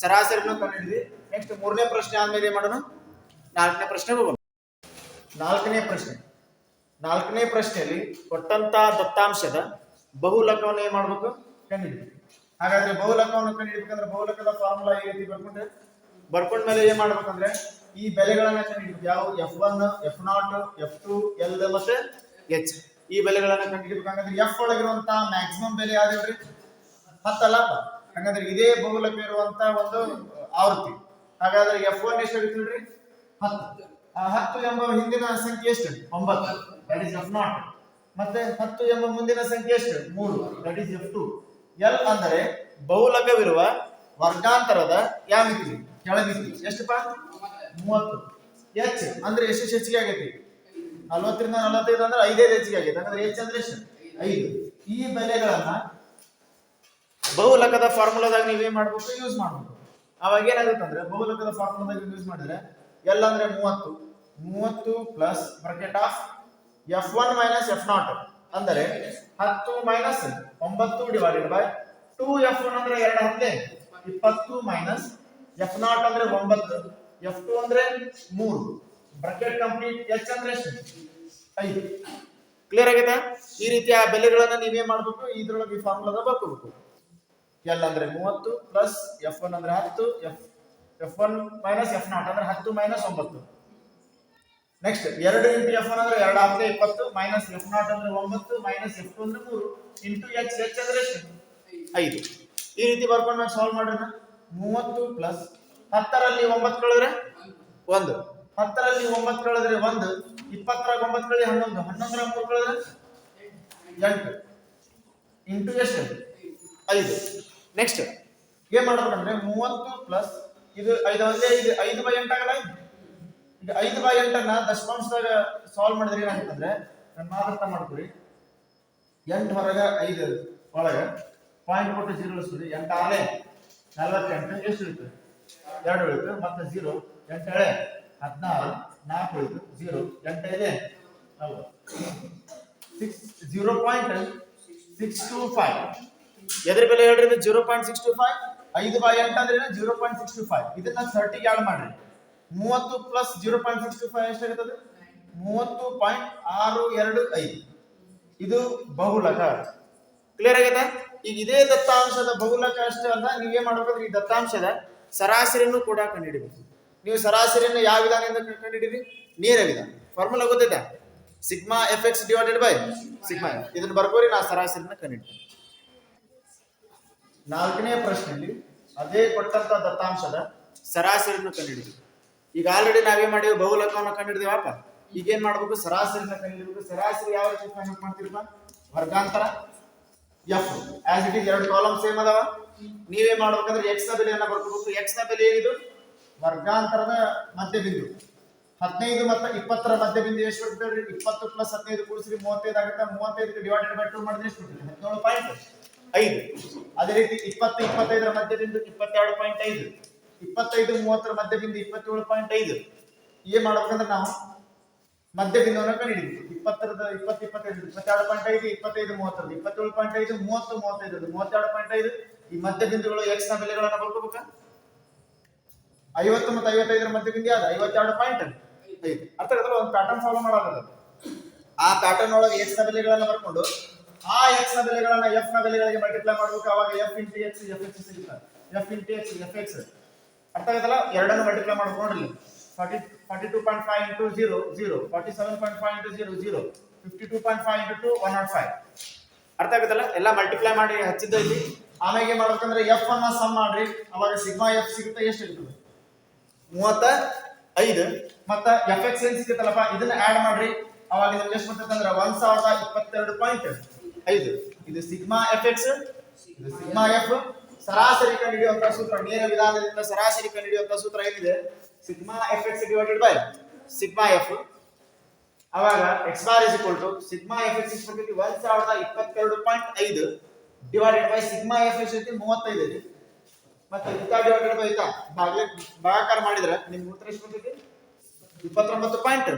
ಸರಾಸರಿಯನ್ನು ಕಂಡಿಡಿದ್ವಿ ನೆಕ್ಸ್ಟ್ ಮೂರನೇ ಪ್ರಶ್ನೆ ಆದ್ಮೇಲೆ ಏನ್ ಮಾಡೋಣ? ನಾಲ್ಕನೇ ಪ್ರಶ್ನೆ ಹೋಗೋಣ. ನಾಲ್ಕನೇ ಪ್ರಶ್ನೆ. ನಾಲ್ಕನೇ ಪ್ರಶ್ನೆಯಲ್ಲಿ ಕೊಟ್ಟಂತ ದತ್ತಾಂಶದ ಬಹುಲಕವನ್ನು ಏನ್ ಮಾಡ್ಬೇಕು? ಕಂಡುಹಿಡಿಬೇಕು ಹಾಗಾದ್ರೆ ಬಹುಲಕವನ್ನು ಬಹು ಬಹುಲಕದ ಫಾರ್ಮುಲಾ ಈ ರೀತಿ ಬರ್ಕೊಂಡ್ರೆ ಮೇಲೆ ಏನ್ ಮಾಡ್ಬೇಕಂದ್ರೆ ಈ ಬೆಲೆಗಳನ್ನ ಕಂಡುಹಿಡಿಬೇಕು ಯಾವ F one F naught F two L ಮತ್ತೆ ಎಚ್ ಈ ಬೆಲೆಗಳನ್ನ ಕಂಡುಹಿಡಿಬೇಕು ಹಾಗಾದ್ರೆ ಎಫ್ ಒಳಗಿರುವಂತಹ ಮ್ಯಾಕ್ಸಿಮಮ್ ಬೆಲೆ ಯಾವ್ದೇವ್ರಿ ಹತ್ತಲ್ಲ ಹಾಗಾದ್ರೆ ಇದೇ ಬಹುಲಕ ಇರುವಂತ ಒಂದು ಆವೃತ್ತಿ. ಹಾಗಾದ್ರೆ ಎಫ್ ಒನ್ ಎಷ್ಟು ಹತ್ತು. ಹತ್ತು ಎಂಬ ಹಿಂದಿನ ಸಂಖ್ಯೆ ಎಷ್ಟು? ಒಂಬತ್ತು. ದಟ್ ಇಸ್ ಎಫ್ ನಾಟ್ ಮತ್ತೆ ಹತ್ತು ಎಂಬ ಮುಂದಿನ ಸಂಖ್ಯೆ ಎಷ್ಟು? ಮೂರು. That is F two L ಅಂದರೆ ಬಹುಲಗವಿರುವ ವರ್ಗಾಂತರದ ಯಾವಿತಿ ಕೆಳಮಿತಿ ಎಷ್ಟಪ್ಪ? ಮೂವತ್ತು. ಎಚ್ ಅಂದ್ರೆ ಎಷ್ಟು ಹೆಚ್ಚಿಗೆ ಆಗೈತಿ? ನಲವತ್ತರಿಂದ ನಲವತ್ತೈದು ಅಂದ್ರೆ ಐದೈದು ಹೆಚ್ಚಿಗೆ ಆಗೈತೆ. ಅಂದ್ರೆ ಎಚ್ ಅಂದ್ರೆ ಎಷ್ಟು? ಐದು. ಈ ಬೆಲೆಗಳನ್ನ ಬಹುಲಕದ ಫಾರ್ಮುಲಾದಾಗ ನೀವೇನ್ ಮಾಡ್ಬೇಕು? ಯೂಸ್ ಮಾಡ್ಬೇಕು. ಅವಾಗ ಏನಾಗುತ್ತೆ ಅಂದ್ರೆ ಬಹುಲಕದ ಫಾರ್ಮುಲಾದಾಗ ಯೂಸ್ ಮಾಡಿದ್ರೆ ಎಲ್ಲ ಅಂದ್ರೆ ಮೂವತ್ತು. ಮೂವತ್ತು plus bracket of F one minus F naught ಅಂದರೆ ಹತ್ತು ಮೈನಸ್ ಒಂಬತ್ತು divided by two F one ಅಂದ್ರೆ ಎರಡು ಹತ್ತೆ ಇಪ್ಪತ್ತು ಮೈನಸ್ ಎಫ್ ನಾಟ್ ಅಂದ್ರೆ ಒಂಬತ್ತು ಎಫ್ ಟು ಅಂದ್ರೆ ಮೂರು. ಬ್ರಕೆಟ್ ಕಂಪ್ಲೀಟ್ ಎಚ್ ಅಂದ್ರೆ ಐದು. ಕ್ಲಿಯರ್ ಆಗಿದೆ ಈ ರೀತಿಯ ಬೆಲೆಗಳನ್ನ ನೀವೇ ಮಾಡ್ಬೇಕು ಇದ್ರೊಳಗೆ ಈ ಫಾರ್ಮುಲಾದ ಬರ್ಕೋಬೇಕು ಎಲ್ ಅಂದ್ರೆ ಮೂವತ್ತು ಪ್ಲಸ್ ಎಫ್ ಒನ್ ಅಂದ್ರೆ ಹತ್ತು F F one minus F naught ಅಂದ್ರೆ ಹತ್ತು ಮೈನಸ್ ಒಂಬತ್ತು. ನೆಕ್ಸ್ಟ್ ಎರಡು ಇಂಟು ಎಫ್ ಒನ್ ಅಂದ್ರೆ ಎರಡು ಆಗ್ತದೆ ಇಪ್ಪತ್ತು ಮೈನಸ್ ಎಫ್ ನಾಟ್ ಅಂದ್ರೆ ಒಂಬತ್ತು ಮೈನಸ್ ಎಫ್ ಟು ಅಂದ್ರೆ ಮೂರು ಇಂಟು ಎಚ್ ಎಚ್ ಅಂದ್ರೆ ಎಷ್ಟು? ಐದು. ಈ ರೀತಿ ಬರ್ಕೊಂಡು ನಾವು ಸಾಲ್ವ್ ಮಾಡೋಣ ಮೂವತ್ತು ಪ್ಲಸ್ ಹತ್ತರಲ್ಲಿ ಒಂಬತ್ತು ಕಳೆದ್ರೆ? ಒಂದು. ಹತ್ತರಲ್ಲಿ ಒಂಬತ್ತು ಕಳೆದ್ರೆ ಒಂದು, ಇಪ್ಪತ್ತರಾಗ ಒಂಬತ್ತು ಕಳೆ ಹನ್ನೊಂದು ಹನ್ನೊಂದರ ಮೂರು ಕಳೆದ್ರೆ? ಎಂಟು. ಇಂಟು ಎಷ್ಟು? ಐದು. ನೆಕ್ಸ್ಟ್ ಏನ್ ಮಾಡ್ಬೇಕಂದ್ರೆ ಮೂವತ್ತು ಪ್ಲಸ್ ಇದು ಐದು ಒಂದೇ ಐದು ಐದು ಬೈ ಎಂಟು ಆಗಲ್ಲ ಇದು? ಈಗ ಐದು ಬೈ ಎಂಟನ್ನ ದಶಮಾಂಶದಾಗ ಸಾಲ್ವ್ ಮಾಡಿದ್ರೆ ಏನಾಗುತ್ತಂದ್ರೆ ನನ್ನ ಮಾತ್ರ ಮಾಡ್ಕೊಡಿ ಎಂಟು ಹೊರಗೆ ಐದು ಒಳಗೆ. ಪಾಯಿಂಟ್ ಕೊಟ್ಟು ಜೀರೋ ಇಳಿಸ್ಬಿಡಿ. ಎಂಟು ಆನೆ, ನಲ್ವತ್ತೆಂಟು ಎಷ್ಟು ಉಳಿತು ಎರಡು ಉಳಿತು ಮತ್ತೆ ಜೀರೋ ಎಂಟು ಎಳೆ, ಹದಿನಾರು, ನಾಲ್ಕು ಉಳಿತು ಜೀರೋ ಎಂಟು ಇದೆ six zero point six two five ಎದ್ರ ಬೆಲೆ ಹೇಳ್ರಿ zero point six two five ಐದು ಬೈ ಎಂಟು ಅಂದ್ರೆ zero point six two five ಇದನ್ನ ಥರ್ಟಿಗೆ ಆಡ್ ಮಾಡ್ರಿ. ಮೂವತ್ತು plus zero point six five ಎಷ್ಟಾಗುತ್ತದೆ ಮೂವತ್ತು ಪಾಯಿಂಟ್ ಆರು ಎರಡು ಐದು. ಇದು ಬಹುಲಕ. ಕ್ಲಿಯರ್ ಆಗಿದೆ ಈಗ ಇದೇ ದತ್ತಾಂಶದ ಬಹುಲಕ ಅಷ್ಟೇ ಅಲ್ಲ ನೀವೇನ್ ಮಾಡ್ಬೇಕಂದ್ರೆ ಈ ದತ್ತಾಂಶದ ಸರಾಸರಿಯನ್ನು ಕೂಡ ಕಂಡುಹಿಡಿಬೇಕು. ನೀವು ಸರಾಸರಿಯನ್ನು ಯಾವ ವಿಧಾನದಿಂದ ಕಂಡು- ಕಂಡುಹಿಡಿದ್ರಿ? ನೇರ ವಿಧಾನ. ಫಾರ್ಮುಲಾ ಗೊತ್ತಿದೆ sigma F X divided by sigma ಇದನ್ನ ಬರ್ಕೋರಿ, ನಾ ಸರಾಸರಿನ ಕಂಡುಹಿಡಿತೀನಿ. ನಾಲ್ಕನೇ ಪ್ರಶ್ನೆಯಲ್ಲಿ ಅದೇ ಕೊಟ್ಟಂತ ದತ್ತಾಂಶದ ಸರಾಸರಿಯನ್ನು ಕಂಡುಹಿಡಿಬೇಕು ಈಗ ಆಲ್ರೆಡಿ ನಾವೇನ್ ಮಾಡಿವಿ? ಬಹುಲಕವನ್ನು ಕಂಡುಹಿಡಿದೇವಪ್ಪ ಈಗ ಏನ್ ಮಾಡ್ಬೇಕು? ಸರಾಸರಿ ಕಂಡುಹಿಡಿಬೇಕು ಸರಾಸರಿ ಯಾವ ರೀತಿ ಫೈಂಡ್ ವರ್ಗಾಂತರ. ಎಫ್ ಆಸ್ ಇಟ್ ಇಸ್ ಎರಡು ಕಾಲಮ್ ಸೇಮ್ ಅದಾವ. ನೀವೇ ಮಾಡ್ಬೇಕಂದ್ರೆ ಎಕ್ಸ್ನ ಬೆಲೆಯನ್ನ ಬರ್ಕೋಬೇಕು. ಎಕ್ಸ್ನ ಬೆಲೆ ಏನಿದು? ವರ್ಗಾಂತರದ ಮಧ್ಯಬಿಂದು. ಹದಿನೈದು ಮತ್ತು ಇಪ್ಪತ್ತರ ಮಧ್ಯಬಿಂದು ಎಷ್ಟು ಬಿಡ್ತೇವ್ರಿ ಇಪ್ಪತ್ತು ಪ್ಲಸ್ ಹದಿನೈದು ಕೂಡಿಸಿ ಮೂವತ್ತೈದು ಆಗುತ್ತೆ. ಮೂವತ್ತೈದು ಡಿವೈಡೆಡ್ ಬೈ ಟು ಮಾಡಿದ್ರೆ ಎಷ್ಟು ಬರ್ತದೆ? ಹದಿನೇಳು ಪಾಯಿಂಟ್ ಐದು. ಅದೇ ರೀತಿ ಇಪ್ಪತ್ತು, ಇಪ್ಪತ್ತೈದರ ಮಧ್ಯಬಿಂದು ಇಪ್ಪತ್ತೆರಡು ಪಾಯಿಂಟ್ ಐದು. ಇಪ್ಪತ್ತೈದು, ಮೂವತ್ತರ ಮಧ್ಯಬಿಂದು ಇಪ್ಪತ್ತೇಳು ಪಾಯಿಂಟ್ ಐದು. ಏನ್ ಮಾಡ್ಬೇಕಂದ್ರೆ ನಾವು ಮಧ್ಯಬಿಂದುವನ್ನು ಕಂಡುಹಿಡಿಬೇಕು. ಇಪ್ಪತ್ತರದ, ಇಪ್ಪತ್ತು, ಇಪ್ಪತ್ತೈದು, ಇಪ್ಪತ್ತೆರಡು ಪಾಯಿಂಟ್ ಐದು, ಇಪ್ಪತ್ತೈದು, ಮೂವತ್ತರದ್ದು. ಇಪ್ಪತ್ತೇಳು ಪಾಯಿಂಟ್ ಐದು, ಮೂವತ್ತು ಮೂವತ್ತೈದು ಮೂವತ್ತೆರಡು ಪಾಯಿಂಟ್ ಐದು. ಈ ಮಧ್ಯಬಿಂದುಗಳು ಎಕ್ಸ್ನ ಬೆಲೆಗಳನ್ನ ಬರ್ಕೋಬೇಕಾ ಐವತ್ತು ಮತ್ತು ಐವತ್ತೈದರ ಮಧ್ಯಬಿಂದು ಯಾವ್ದು? ಐವತ್ತೆರಡು ಪಾಯಿಂಟ್ ಐದು. ಅರ್ಥ ಆಗತ್ತಲ್ಲ? ಒಂದು ಪ್ಯಾಟರ್ನ್ ಫಾಲೋ ಮಾಡೋದು ಆ ಪ್ಯಾಟರ್ನ್ ಒಳಗೆ ಎಕ್ಸ್ನ ಬೆಲೆಗಳನ್ನ ಬರ್ಕೊಂಡು, ಆ ಎಕ್ಸ್ನ ಬೆಲೆಗಳನ್ನ ಎಫ್ನ ಬೆಲೆಗಳಿಗೆ ಮಲ್ಟಿಪ್ಲೈ ಮಾಡ್ಬೇಕು. ಅವಾಗ F into X F X ಸಿಗುತ್ತೆ? F into X F X ಅರ್ಥ ಆಗತ್ತಲ್ಲ ಎರಡನ್ನು ಮಲ್ಟಿಪ್ಲೈ ಮಾಡ್ಕೊಂಡ್ರಿ forty forty two point five into zero zero forty seven point five into zero zero fifty two point five into two one naught five ಅರ್ಥ ಆಗುತ್ತಲ್ಲ ಎಲ್ಲ multiply ಮಾಡಿ ಹಚ್ಚಿದ್ದೈತಿ ಆಮೇಲೆ ಏನು ಮಾಡ್ಬೇಕಂದ್ರೆ ಎಫ್ ಅನ್ನ ಸಮ್ ಮಾಡ್ರಿ. ಅವಾಗ ಸಿಗ್ಮಾ ಎಫ್ ಸಿಗುತ್ತೆ ಎಷ್ಟು ಇರ್ತದೆ ಮೂವತ್ತ ಐದು ಮತ್ತ ಎಫ್ ಎಕ್ಸ್ ಏನ್ ಸಿಗುತ್ತಲ್ಲಪ್ಪ? ಇದನ್ನ ಆಡ್ ಮಾಡ್ರಿ. ಅವಾಗ ನಿಮ್ಗೆ ಎಷ್ಟು ಬರ್ತದೆ ಅಂದ್ರೆ ಒಂದ್ ಸಾವಿರದ ಇಪ್ಪತ್ತೆರಡು ಪಾಯಿಂಟ್ ಐದು. ಇದು ಸಿಗ್ಮಾ ಎಫ್ ಎಕ್ಸ್ ಇದು ಸಿಗ್ಮಾ ಎಫ್ ಸರಾಸರಿ ಕಂಡುಹಿಡಿಯುವಂತ ಸೂತ್ರ, ನೇರ ವಿಧಾನದಿಂದ ಸರಾಸರಿ ಕಂಡುಹಿಡಿಯುವಂತ ಸೂತ್ರ ಏನಿದೆ? Sigma F X divided by sigma F ಅವಾಗ X bar is equal to sigma F X ಬರ್ತೈತಿ ಒಂದ್ ಸಾವಿರದ ಇಪ್ಪತ್ತೆರಡು ಪಾಯಿಂಟ್ ಐದು divided by sigma F X ಐತಿ ಮೂವತ್ತೈದು ಐತಿ ಮತ್ತೆ ಇತ್ತ ಡಿವೈಡೆಡ್ ಬೈ ಇತ್ತ ಭಾಗ್ಲೆ ಭಾಗಾಕಾರ ಮಾಡಿದ್ರೆ ನಿಮ್ಗೆ ಉತ್ತರ ಎಷ್ಟು ಬರ್ತೈತಿ? ಇಪ್ಪತ್ತೊಂಬತ್ತು ಪಾಯಿಂಟ್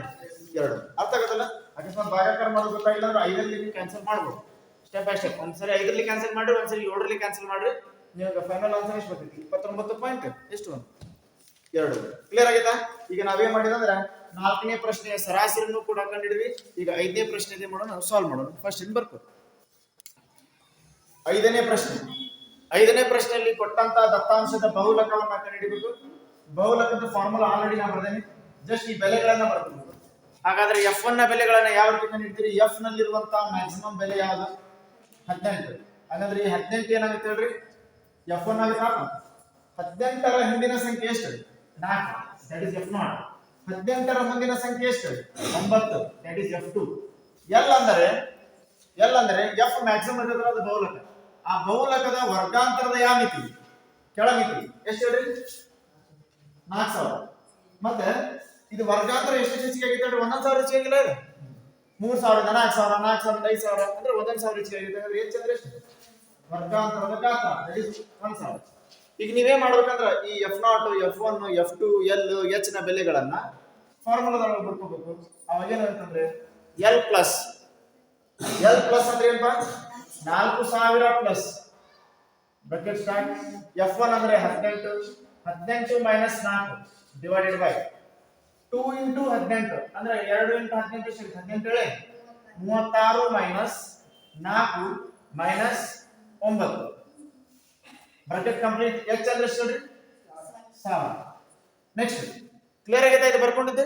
ಎರಡು. ಅರ್ಥ ಆಗುತ್ತಲ್ಲ? ಅಕಸ್ಮಾತ್ ಭಾಗಾಕಾರ ಮಾಡೋದು ಗೊತ್ತಾಗಿಲ್ಲ ಅಂದ್ರೆ ಐದರಲ್ಲಿ ನೀವು ಕ್ಯಾನ್ಸಲ್ ಮಾಡ್ಬೋದು. ಸ್ಟೆಪ್ ಬೈ ಸ್ಟೆಪ್ ಒಂದ್ಸರಿ ಐದರಲ್ಲಿ ಕ್ಯಾನ್ಸಲ್ ಮಾಡ್ರಿ, ಒಂದ್ಸರಿ ಏಳರಲ್ಲಿ ಕ್ಯಾನ್ಸಲ್ ಮಾಡ್ರಿ. ನಿಮಗೆ ಫೈನಲ್ ಆನ್ಸರ್ ಎಷ್ಟು ಬರ್ತೈತಿ ಇಪ್ಪತ್ತೊಂಬತ್ತು ಪಾಯಿಂಟ್ ಎಷ್ಟು ಎರಡು. ಕ್ಲಿಯರ್ ಆಗೈತಾ? ಈಗ ನಾವೇನ್ ಮಾಡಿದಂದ್ರೆ, ನಾಲ್ಕನೇ ಪ್ರಶ್ನೆಯ ಸರಾಸರಿನೂ ಕೂಡ ಕಂಡಿದ್ವಿ ಈಗ ಐದನೇ ಪ್ರಶ್ನೆ ಇದೆ ಮಾಡೋಣ ಸಾಲ್ವ್ ಮಾಡೋಣ. ಫಸ್ಟ್ ಇನ್ ಬರ್ಕೋ. ಐದನೇ ಪ್ರಶ್ನೆ. ಐದನೇ ಪ್ರಶ್ನೆಯಲ್ಲಿ ಕೊಟ್ಟಂತ ದತ್ತಾಂಶದ ಬಹುಲಕವನ್ನ ಕಂಡುಹಿಡಿಬೇಕು ಬಹುಲಕದ ಫಾರ್ಮುಲಾ ಆಲ್ರೆಡಿ ನಾ ಬರ್ದೇನೆ. ಜಸ್ಟ್ ಈ ಬೆಲೆಗಳನ್ನ ಬರ್ಬೇಕು ಹಾಗಾದ್ರೆ ಎಫ್ನ ಬೆಲೆಗಳನ್ನ ಯಾವ ರೀತಿ ಕಂಡಿಡ್ತೀರಿ? ಎಫ್ ನಲ್ಲಿರುವಂತಹ ಮ್ಯಾಕ್ಸಿಮಮ್ ಬೆಲೆ ಯಾವುದು? ಹದಿನೆಂಟು. ಹಾಗಾದ್ರೆ ಈ ಹದಿನೆಂಟು ಏನಾಗುತ್ತೆ ಹೇಳ್ರಿ? ಎಫ್ ಒನ್ ಆಗುತ್ತೆ ಹದಿನೆಂಟರ ಹಿಂದಿನ ಸಂಖ್ಯೆ ಎಷ್ಟು? ನಾಲ್ಕು. ದಟ್ ಇಸ್ ಎಫ್ ನಾಟ್ ಹದಿನೆಂಟರ ಮುಂದಿನ ಸಂಖ್ಯೆ ಎಷ್ಟು? ಒಂಬತ್ತು. That is F two L ಅಂದರೆ ಎಲ್ ಅಂದರೆ ಎಫ್ ಮ್ಯಾಕ್ಸಿಮಮ್ ಇರೋದ್ರ ಅದು ಬಹುಲಕ. ಆ ಬೌಲಕದ ವರ್ಗಾಂತರದ ಯಾವ ಮಿತಿ? ಕೆಳಮಿತಿ. ಎಷ್ಟು ಹೇಳ್ರಿ? ನಾಲ್ಕು ಸಾವಿರ. ಮತ್ತೆ ಇದು ವರ್ಗಾಂತರ ಎಷ್ಟು ಹೆಚ್ಚಿಗೆ ಆಗಿತ್ತು ಅಂದ್ರೆ ಒಂದೊಂದು ಸಾವಿರ ಹೆಚ್ಚಿಗೆ ಆಗಿಲ್ಲ ಮೂರು ಮೂರ್ ಸಾವಿರದ ನಾಲ್ಕು ಸಾವಿರ, ನಾಲ್ಕು ಸಾವಿರದ ಐದು ಸಾವಿರ. ಅಂದ್ರೆ ಒಂದೊಂದು ಸಾವಿರ ಹೆಚ್ಚಿಗೆ ಆಗಿತ್ತು ಅಂದ್ರೆ ಹೆಚ್ಚಂದ್ರೆ ಎಷ್ಟು? ಈಗ ನೀವೇ ಮಾಡ್ಬೇಕಂದ್ರ ಈ F naught F one F two L ಎಚ್ನ ಬೆಲೆಗಳನ್ನ ಫಾರ್ಮುಲಾದೊಳಗೆ ಬರ್ಕೋಬೇಕು ಅವಾಗ ಏನಂತಂದ್ರೆ ಎಲ್ ಪ್ಲಸ್ ಎಲ್ ಪ್ಲಸ್ ಅಂದ್ರೆ ಏನಪ್ಪ ನಾಲ್ಕು ಸಾವಿರ plus bracket stock F one ಅಂದ್ರೆ ಹದಿನೆಂಟು. ಹದಿನೆಂಟು ಮೈನಸ್ ನಾಲ್ಕು ಡಿವೈಡೆಡ್ ಬೈ ಟೂ ಇಂಟು ಹದಿನೆಂಟು. ಅಂದ್ರೆ ಎರಡು ಇಂಟು ಹದಿನೆಂಟು ಎಷ್ಟು ಹದಿನೆಂಟು ಹೇಳಿ ಮೂವತ್ತಾರು ಮೈನಸ್ ನಾಲ್ಕು ಮೈನಸ್ ಒಂಬತ್ತು. ಬ್ರಾಕೆಟ್ ಕಂಪ್ಲೀಟ್ ಎಷ್ಟು ಅಂದ್ರೆ ಎಷ್ಟು ನೋಡ್ರಿ ಸಾವಿರ. ನೆಕ್ಸ್ಟ್ ಕ್ಲಿಯರ್ ಆಗೈತಾ ಇದು ಬರ್ಕೊಂಡಿದ್ದೆ?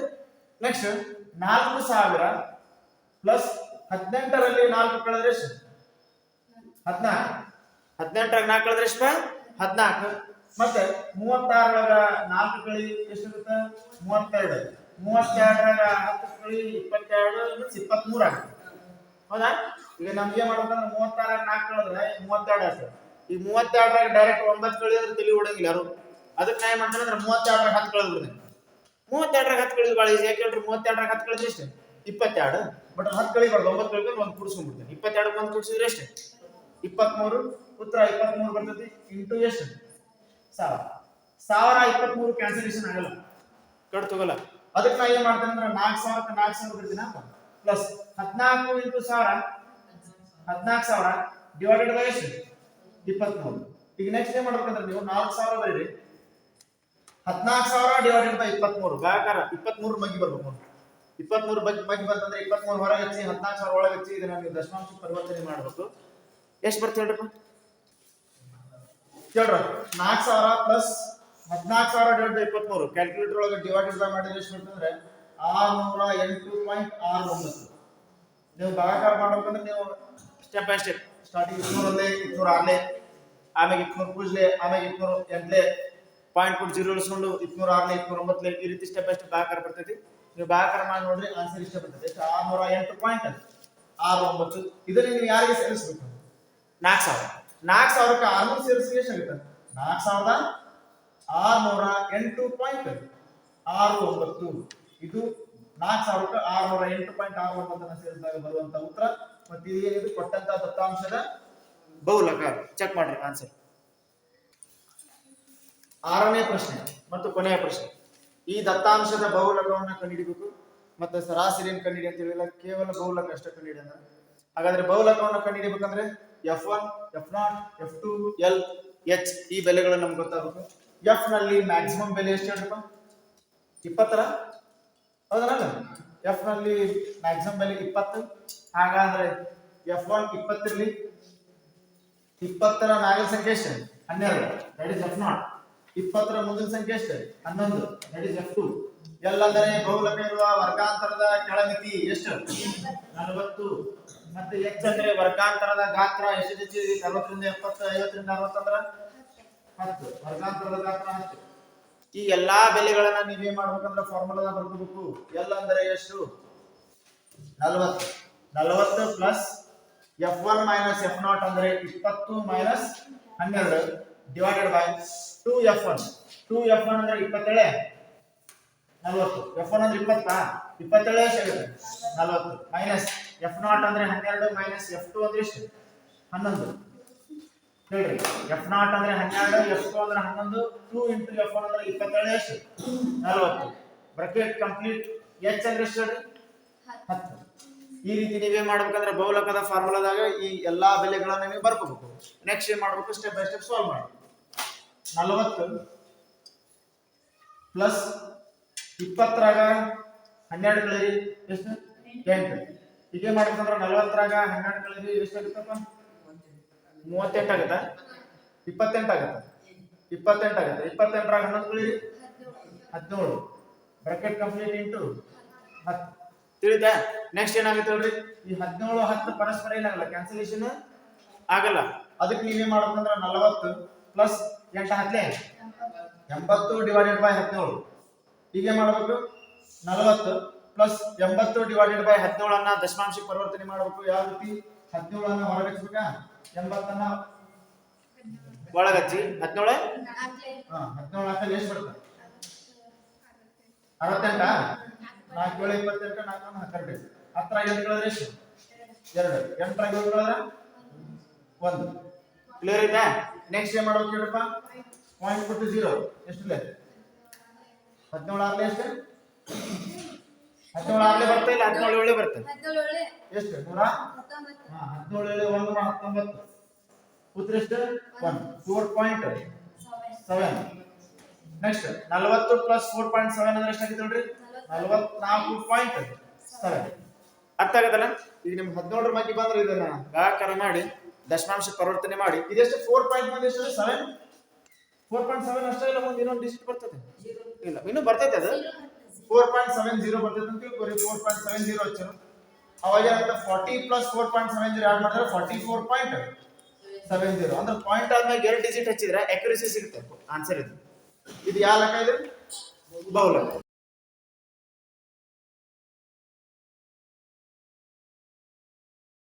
ನೆಕ್ಸ್ಟ್ ನಾಲ್ಕು ಸಾವಿರ ಪ್ಲಸ್ ಹದಿನೆಂಟರಲ್ಲಿ ನಾಲ್ಕು ಕಳೆದ್ರೆ ಎಷ್ಟು? ಹದಿನಾಲ್ಕು. ಹದಿನೆಂಟರಾಗ ನಾಲ್ಕು ಕಳೆದ್ರೆ ಎಷ್ಟು ಹದಿನಾಲ್ಕು. ಮತ್ತೆ ಮೂವತ್ತಾರರಾಗ ನಾಲ್ಕು ಕಳಿ ಎಷ್ಟಿರುತ್ತೆ? ಮೂವತ್ತೆರಡು ಮೂವತ್ತೆರಡರಾಗ ಹತ್ತು ಕಳಿ ಇಪ್ಪತ್ತೆರಡು ಆಗುತ್ತೆ ಹೌದಾ? ಈಗ ನಮ್ಗೆ ಮಾಡ್ಬೇಕಂದ್ರೆ ಮೂವತ್ತಾರಾಗ ನಾಲ್ಕು ಕಳೆದ್ರೆ ಮೂವತ್ತೆರಡು ಈ ಈಗ ಮೂವತ್ತೆರಡರಾಗ ಡೈರೆಕ್ಟ್ ಒಂಬತ್ತು ಕಳಿ ಅಂದ್ರೆ ತಲೆ ಹೊಡಂಗಿಲ್ಲ ಯಾರು? ಅದಕ್ಕೆ ನಾ ಏನ್ ಮಾಡ್ತಾರೆ ಅಂದ್ರೆ ಮೂವತ್ತೆರಡರಾಗ ಹತ್ತು ಕಳೆದ್ಬಿಡ್ತೀನಿ ಮೂವತ್ತೆರಡರಾಗ ಹತ್ತು ಕಳಿದು ಭಾಳ ಈಸಿ ಯಾಕೆ ಹೇಳ್ರಿ? ಮೂವತ್ತೆರಡರಾಗ ಹತ್ತು ಕಳೆದ್ರೆ ಎಷ್ಟು? ಇಪ್ಪತ್ತೆರಡು. ಬಟ್ ಹತ್ತು ಕಳಿಬಾರ್ದು ಒಂಬತ್ತು ಕಳಿದ್ರೆ ಒಂದು ಕೂಡಿಸ್ಕೊಂಡ್ಬಿಡ್ತೀನಿ ಇಪ್ಪತ್ತೆರಡು ಒಂದು ಕೂಡಿಸಿದ್ರೆ ಎಷ್ಟು? ಇಪ್ಪತ್ಮೂರು. ಉತ್ತರ ಇಪ್ಪತ್ಮೂರು ಬರ್ತೈತಿ. ಇಂಟು ಎಷ್ಟು? ಸಾವಿರ. ಸಾವಿರ ಇಪ್ಪತ್ಮೂರು ಕ್ಯಾನ್ಸಲೇಷನ್ ಆಗಲ್ಲ. ಕಟ್ ತಗೋಲ್ಲ. ಅದಕ್ಕೆ ನಾ ಏನ್ ಮಾಡ್ತೇನೆ ಅಂದ್ರೆ ನಾಲ್ಕು ಸಾವಿರಕ್ಕೆ ನಾಲ್ಕು ಸಾವಿರ ಬರ್ತೀನಿ ಪ್ಲಸ್ ಹದಿನಾಲ್ಕು ಇಂಟು ಸಾವಿರ ಹದಿನಾಲ್ಕು ಸಾವಿರ ಡಿವೈಡೆಡ್ ಬೈ ಎಷ್ಟು? ಇಪ್ಪತ್ಮೂರು. ಈಗ ನೆಕ್ಸ್ಟ್ ಏನ್ ಮಾಡ್ಬೇಕಂದ್ರೆ ನೀವು ನಾಲ್ಕು ಸಾವಿರ ಬರೀರಿ. ಹದಿನಾಲ್ಕು ಸಾವಿರ ಡಿವೈಡೆಡ್ ಬೈ ಇಪ್ಪತ್ಮೂರು. ಗಾಯಕಾರ ಇಪ್ಪತ್ಮೂರು ಮಗ್ಗಿ ಬರ್ಬೇಕು ಇಪ್ಪತ್ಮೂರು ಬಗ್ಗೆ ಮಗ್ಗಿ ಬಂತಂದ್ರೆ ಇಪ್ಪತ್ಮೂರು ಹೊರಗೆ ಹಚ್ಚಿ, ಹದಿನಾಲ್ಕು ಸಾವಿರ ಒಳಗೆ ಹಚ್ಚಿ, ಇದನ್ನ ನೀವು ದಶಮಾಂಶ ಪರಿವರ್ತನೆ ಮಾಡಬೇಕು. ಎಷ್ಟು ಬರ್ತೀವಿ ಹೇಳ್ರಪ್ಪ? ಕೇಳ್ರ. ನಾಲ್ಕು ಸಾವಿರ ಪ್ಲಸ್ ಹದಿನಾಲ್ಕು ಸಾವಿರ ಡಿವೈಡ್ ಬೈ ಇಪ್ಪತ್ಮೂರು. ಕ್ಯಾಲ್ಕುಲೇಟರ್ ಒಳಗೆ ಡಿವೈಡೆಡ್ ಬೈ ಮಾಡಿದ್ರೆ ಎಷ್ಟು ಬರ್ತಂದ್ರೆ ಆರ್ನೂರ ಎಂಟು ಪಾಯಿಂಟ್ ಆರು ಒಂಬತ್ತು. ನೀವು ಭಾಗಾಕಾರ ಮಾಡ್ಬೇಕಂದ್ರೆ ನೀವು ಸ್ಟೆಪ್ ಬೈ ಸ್ಟೆಪ್ ಸ್ಟಾರ್ಟಿಂಗ್ ಇಟ್ನೂರಲ್ಲೇ ಇಟ್ನೂರ ಆರ್ಲೆ ಆಮೇಲೆ ಇಟ್ನೂರು ಪೂಜ್ಲೆ ಆಮೇಲೆ ಇಟ್ನೂರು ಎಂಟ್ಲೆ ಪಾಯಿಂಟ್ ಕೊಟ್ಟು ಜೀರೋ ಇಳಿಸ್ಕೊಂಡು ಇಟ್ನೂರ ಆರನೇ ಇಟ್ನೂರ ಒಂಬತ್ತಲೆ ಈ ರೀತಿ ಸ್ಟೆಪ್ ಬೈ ಸ್ಟೆಪ್ ಭಾಗಾಕಾರ ಬರ್ತೈತಿ. ನೀವು ಭಾಗಾಕಾರ ಮಾಡಿ ನೋಡ್ರಿ ಆನ್ಸರ್ ಇಷ್ಟ ಬರ್ತೈತಿ. ಎಷ್ಟು? ಆರ್ನೂರ ಎಂಟು ಪಾಯಿಂಟ್ ಆರು ಒಂಬತ್ತು ಇದನ್ನ ನೀವು ಯಾರಿಗೆ ಸೇರಿಸ್ಬೇಕು? ನಾಲ್ಕು ಸಾವಿರ. ನಾಲ್ಕು ಸಾವಿರಕ್ಕೆ ಆರ್ನೂರು ಸೇರಿಸಿ ಎಷ್ಟಾಗುತ್ತೆ ನಾಲ್ಕು ಸಾವಿರದ ಆರ್ನೂರ ಎಂಟು ಪಾಯಿಂಟ್ ಆರು ಒಂಬತ್ತು ಇದು ನಾಲ್ಕು ಸಾವಿರಕ್ಕೆ ಆರ್ನೂರ ಎಂಟು ಪಾಯಿಂಟ್ ಆರು ಒಂಬತ್ತನ್ನು ಸೇರಿಸಿದಾಗ ಬರುವಂತ ಉತ್ತರ ಮತ್ತೆ ಇದು ಕೊಟ್ಟಂತ ದತ್ತಾಂಶದ ಬಹುಲಕ ಚೆಕ್ ಮಾಡ್ರಿ ಆನ್ಸರ್ ಆರನೇ ಪ್ರಶ್ನೆ ಮತ್ತು ಕೊನೆಯ ಪ್ರಶ್ನೆ. ಈ ದತ್ತಾಂಶದ ಬಹುಲಕವನ್ನು ಕಂಡುಹಿಡಿಬೇಕು. ಮತ್ತೆ ಸರಾಸರಿಯನ್ನು ಕಂಡುಹಿಡಿ ಅಂತ ಹೇಳಿಲ್ಲ ಕೇವಲ ಬಹುಲಕ ಅಷ್ಟೇ ಕಂಡುಹಿಡಿ ಅಂದ್ರೆ. ಹಾಗಾದ್ರೆ ಬಹುಲಕವನ್ನು ಕಂಡುಹಿಡಿಬೇಕಂದ್ರೆ F one F naught F two L H ಈ ಬೆಲೆಗಳು ನಮ್ಗೆ ಗೊತ್ತಾಗಬೇಕು ಎಫ್ನಲ್ಲಿ ಮ್ಯಾಕ್ಸಿಮಮ್ ಬೆಲೆ ಎಷ್ಟು ಹೇಳ್ರಪ್ಪ? ಇಪ್ಪತ್ತರ? ಹೌದಲ್ಲ? ಎಫ್ನಲ್ಲಿ ಮ್ಯಾಕ್ಸಿಮಮ್ ಬೆಲೆ ಇಪ್ಪತ್ತು. ಹಾಗಾದ್ರೆ ಎಫ್ ಒನ್ ಇಪ್ಪತ್ತಿರ್ಲಿ ಇಪ್ಪತ್ತರ ಮ್ಯಾಗಲ್ ಸಂಖ್ಯೆ ಎಷ್ಟು ಹನ್ನೆರಡು. ದಟ್ ಇಸ್ ಎಫ್ ನಾಟ್ ಇಪ್ಪತ್ತರ ಮುಂದಿನ ಸಂಖ್ಯೆ ಎಷ್ಟು ಹನ್ನೊಂದು. ದಟ್ ಇಸ್ ಎಫ್ ಟು ಎಲ್ಲದರೆ ಬಹುಲಭ್ಯ ಇರುವ ವರ್ಗಾಂತರದ ಕೆಳಮಿತಿ ಎಷ್ಟು? ನಲವತ್ತು. ಮತ್ತೆ ಎಚ್ ಅಂದ್ರೆ ವರ್ಗಾಂತರದ ಗಾತ್ರ ಎಷ್ಟು ಅರವತ್ತರಿಂದ ಎಪ್ಪತ್ತು, ಐವತ್ತರಿಂದ ಅರವತ್ತಂದ್ರ ಹತ್ತು. ವರ್ಗಾಂತರದ ಗಾತ್ರ ಹತ್ತು. ಈ ಎಲ್ಲಾ ಬೆಲೆಗಳನ್ನ ನೀವೇನ್ ಮಾಡ್ಬೇಕಂದ್ರೆ ಫಾರ್ಮುಲಾ ಬರ್ಕೋಬೇಕು. ಎಲ್ ಅಂದ್ರೆ ಎಷ್ಟು? ನಲವತ್ತು. ನಲವತ್ತು plus F one minus F naught ಅಂದ್ರೆ ಇಪ್ಪತ್ತು ಮೈನಸ್ ಹನ್ನೆರಡು divided by two F one two F one ಅಂದ್ರೆ ಇಪ್ಪತ್ತೇಳೆ? ನಲವತ್ತು. ಎಫ್ ಒನ್ ಅಂದ್ರೆ ಇಪ್ಪತ್ತಾ? ಇಪ್ಪತ್ತೇಳು ಎಷ್ಟು ನಲವತ್ತು. ಮೈನಸ್ ಎಫ್ ನಾಟ್ ಅಂದ್ರೆ ಹನ್ನೆರಡು ಮೈನಸ್ ಎಫ್ ಟು ಅಂದ್ರೆ ಎಷ್ಟು? ಹನ್ನೊಂದು. ಹೇಳ್ರಿ ಎಫ್ ನಾಟ್ ಅಂದ್ರೆ ಹನ್ನೆರಡು ಎಫ್ ಟು ಅಂದ್ರೆ ಹನ್ನೊಂದು ಟೂ ಇಂಟು ಎಫ್ ಒನ್ ಅಂದ್ರೆ ಇಪ್ಪತ್ತೇಳು ಎಷ್ಟು? ನಲವತ್ತು. ಬ್ರಕೆಟ್ ಕಂಪ್ಲೀಟ್ ಎಚ್ ಅಂದ್ರೆ ಎಷ್ಟು ಹತ್ತು. ಈ ರೀತಿ ನೀವೇನ್ ಮಾಡ್ಬೇಕಂದ್ರೆ ಬಹುಲಕದ ಫಾರ್ಮುಲಾದಾಗ ಈ ಎಲ್ಲಾ ಬೆಲೆಗಳನ್ನ ನೀವು ಬರ್ಕೋಬೇಕು. ನೆಕ್ಸ್ಟ್ ಏನ್ ಮಾಡ್ಬೇಕು? ಸ್ಟೆಪ್ ಬೈ ಸ್ಟೆಪ್ ಸಾಲ್ವ್ ಮಾಡಿ ನಲವತ್ತು ಪ್ಲಸ್ ಇಪ್ಪತ್ತರಾಗ ಹನ್ನೆರಡು ಕಳರಿ ಎಷ್ಟು? ಎಂಟು. ಹೀಗೆ ಮಾಡ್ಬೇಕಂದ್ರೆ ನಲವತ್ತರಾಗ ಹನ್ನೆರಡು ಕಳರಿ ಎಷ್ಟು ಆಗುತ್ತಪ್ಪ? ಮೂವತ್ತೆಂಟು ಆಗುತ್ತಾ? ಇಪ್ಪತ್ತೆಂಟು ಆಗುತ್ತೆ? ಇಪ್ಪತ್ತೆಂಟು ಆಗುತ್ತೆ? ಇಪ್ಪತ್ತೆಂಟರಾಗ ಹನ್ನೊಂದು ಕಳರಿ ಹದಿನೇಳು. ಬ್ರಾಕೆಟ್ ಕಂಪ್ಲೀಟ್ ಇಂಟು ಹತ್ತು. ತಿಳಿದ ನೆಕ್ಸ್ಟ್ ಏನಾಗುತ್ತೆ ನೋಡ್ರಿ ಈ ಹದಿನೇಳು, ಹತ್ತು ಪರಸ್ಪರ ಏನಾಗಲ್ಲ? ಕ್ಯಾನ್ಸಲೇಷನ್ ಆಗಲ್ಲ. ಅದಕ್ಕೆ ನೀವೇ ಮಾಡ್ಬೇಕಂದ್ರೆ ನಲವತ್ತು ಪ್ಲಸ್ ಎಂಟು ಹತ್ತಲೆ? ಎಂಬತ್ತು ಡಿವೈಡೆಡ್ ಬೈ ಹದಿನೇಳು. ಹೀಗೆ ಮಾಡಬೇಕು? ನಲವತ್ತು ಪ್ಲಸ್ ಎಂಬತ್ತು ಡಿವೈಡೆಡ್ ಬೈ ಹದಿನೇಳನ್ನ ದಶಮಾಂಶಕ್ಕೆ ಪರಿವರ್ತನೆ ಮಾಡಬೇಕು. ಯಾವ ರೀತಿ? ಹದಿನೇಳನ್ನ ಹೊರಗಚ್ಬೇಕಾ ಎಂಬತ್ತನ್ನ? ಒಳಗಚ್ಚಿ ಹದಿನೇಳು? ಹಾ ಹದಿನೇಳು ಹಾಕಲ್ಲಿ ಎಷ್ಟು ಬರ್ತದೆ. ಅರವತ್ತೆಂಟ? ನಾಲ್ಕು ಏಳು ಇಪ್ಪತ್ತೆಂಟು ನಾಲ್ಕು ಹತ್ತೆರಡು ಹತ್ತರ ಎಂಟು ಕಳೆದ್ರೆ ಎಷ್ಟು ಎರಡು. ಎಂಟರ ಏಳು ಕಳೆದ್ರೆ ಒಂದು. ಕ್ಲಿಯರ್ ಐತಾ? ನೆಕ್ಸ್ಟ್ ಏನ್ ಮಾಡ್ಬೇಕು ಹೇಳಪ್ಪ ಪಾಯಿಂಟ್ ಕೊಟ್ಟು ಜೀರೋ ಎಷ್ಟು ಹದಿನೇಳು ಆರ್ಲೆ ಎಷ್ಟು ಹದಿನೇಳು ಆರ್ಲೆ ಬರ್ತಾ ಇಲ್ಲ ಹದಿನೇಳು ಒಳ್ಳೆ. ಬರ್ತದೆ ಎಷ್ಟು? ನೂರ? ಹಾ ಹದಿನೇಳು ಒಳ್ಳೆ ಒಂದು ನೂರ ಹತ್ತೊಂಬತ್ತು. ಉತ್ತರ ಎಷ್ಟು? One four point seven next ನಲವತ್ತು ಪ್ಲಸ್ ಫೋರ್ ಪಾಯಿಂಟ್ ಸೆವೆನ್ ಅಂದ್ರೆ ಎಷ್ಟಾಗಿತ್ತು ನೋಡ್ರಿ? ನಲವತ್ನಾಲ್ಕು ಪಾಯಿಂಟ್ ಸೆವೆನ್ ಅರ್ಥ ಆಗತ್ತಲ್ಲ ಈಗ ನಿಮ್ಗೆ ಹದಿನೇಳರ ಬಗ್ಗೆ ಬಂದ್ರೆ ಇದನ್ನ ಗ್ರಾಹಕರ ಮಾಡಿ ದಶಮಾಂಶ ಪರಿವರ್ತನೆ ಮಾಡಿ. ಇದೆಷ್ಟು ಫೋರ್ ಪಾಯಿಂಟ್ ಬಂದು ಎಷ್ಟು? ಸೆವೆನ್ ಫೋರ್ ಪಾಯಿಂಟ್ ಸೆವೆನ್ ಅಷ್ಟೇ ಇಲ್ಲ ಮುಂದೆ ಇನ್ನೊಂದು ಡಿಜಿಟ್ ಬರ್ತದೆ? ಇಲ್ಲ ಇನ್ನೂ ಬರ್ತೈತೆ ಅದು? ಫೋರ್ ಪಾಯಿಂಟ್ ಸೆವೆನ್ ಜೀರೋ ಬರ್ತೈತೆ ಅಂತ ತಿಳ್ಕೊರಿ ಫೋರ್ ಪಾಯಿಂಟ್ ಸೆವೆನ್ ಜೀರೋ ಹಚ್ಚರು ಅವಾಗ ಏನಾಗುತ್ತೆ forty plus four point seven zero add ಮಾಡಿದ್ರೆ forty four point seven zero ಅಂದ್ರೆ ಪಾಯಿಂಟ್ ಆದ್ಮೇಲೆ ಎರಡು ಡಿಜಿಟ್ ಹಚ್ಚಿದ್ರೆ ಅಕ್ಯುರಸಿ ಸಿಗುತ್ತೆ ಆನ್ಸರ್ ಇದು ಇದು ಯಾವ ಲೆಕ್ಕ ಇದು ಬಹುಲಕ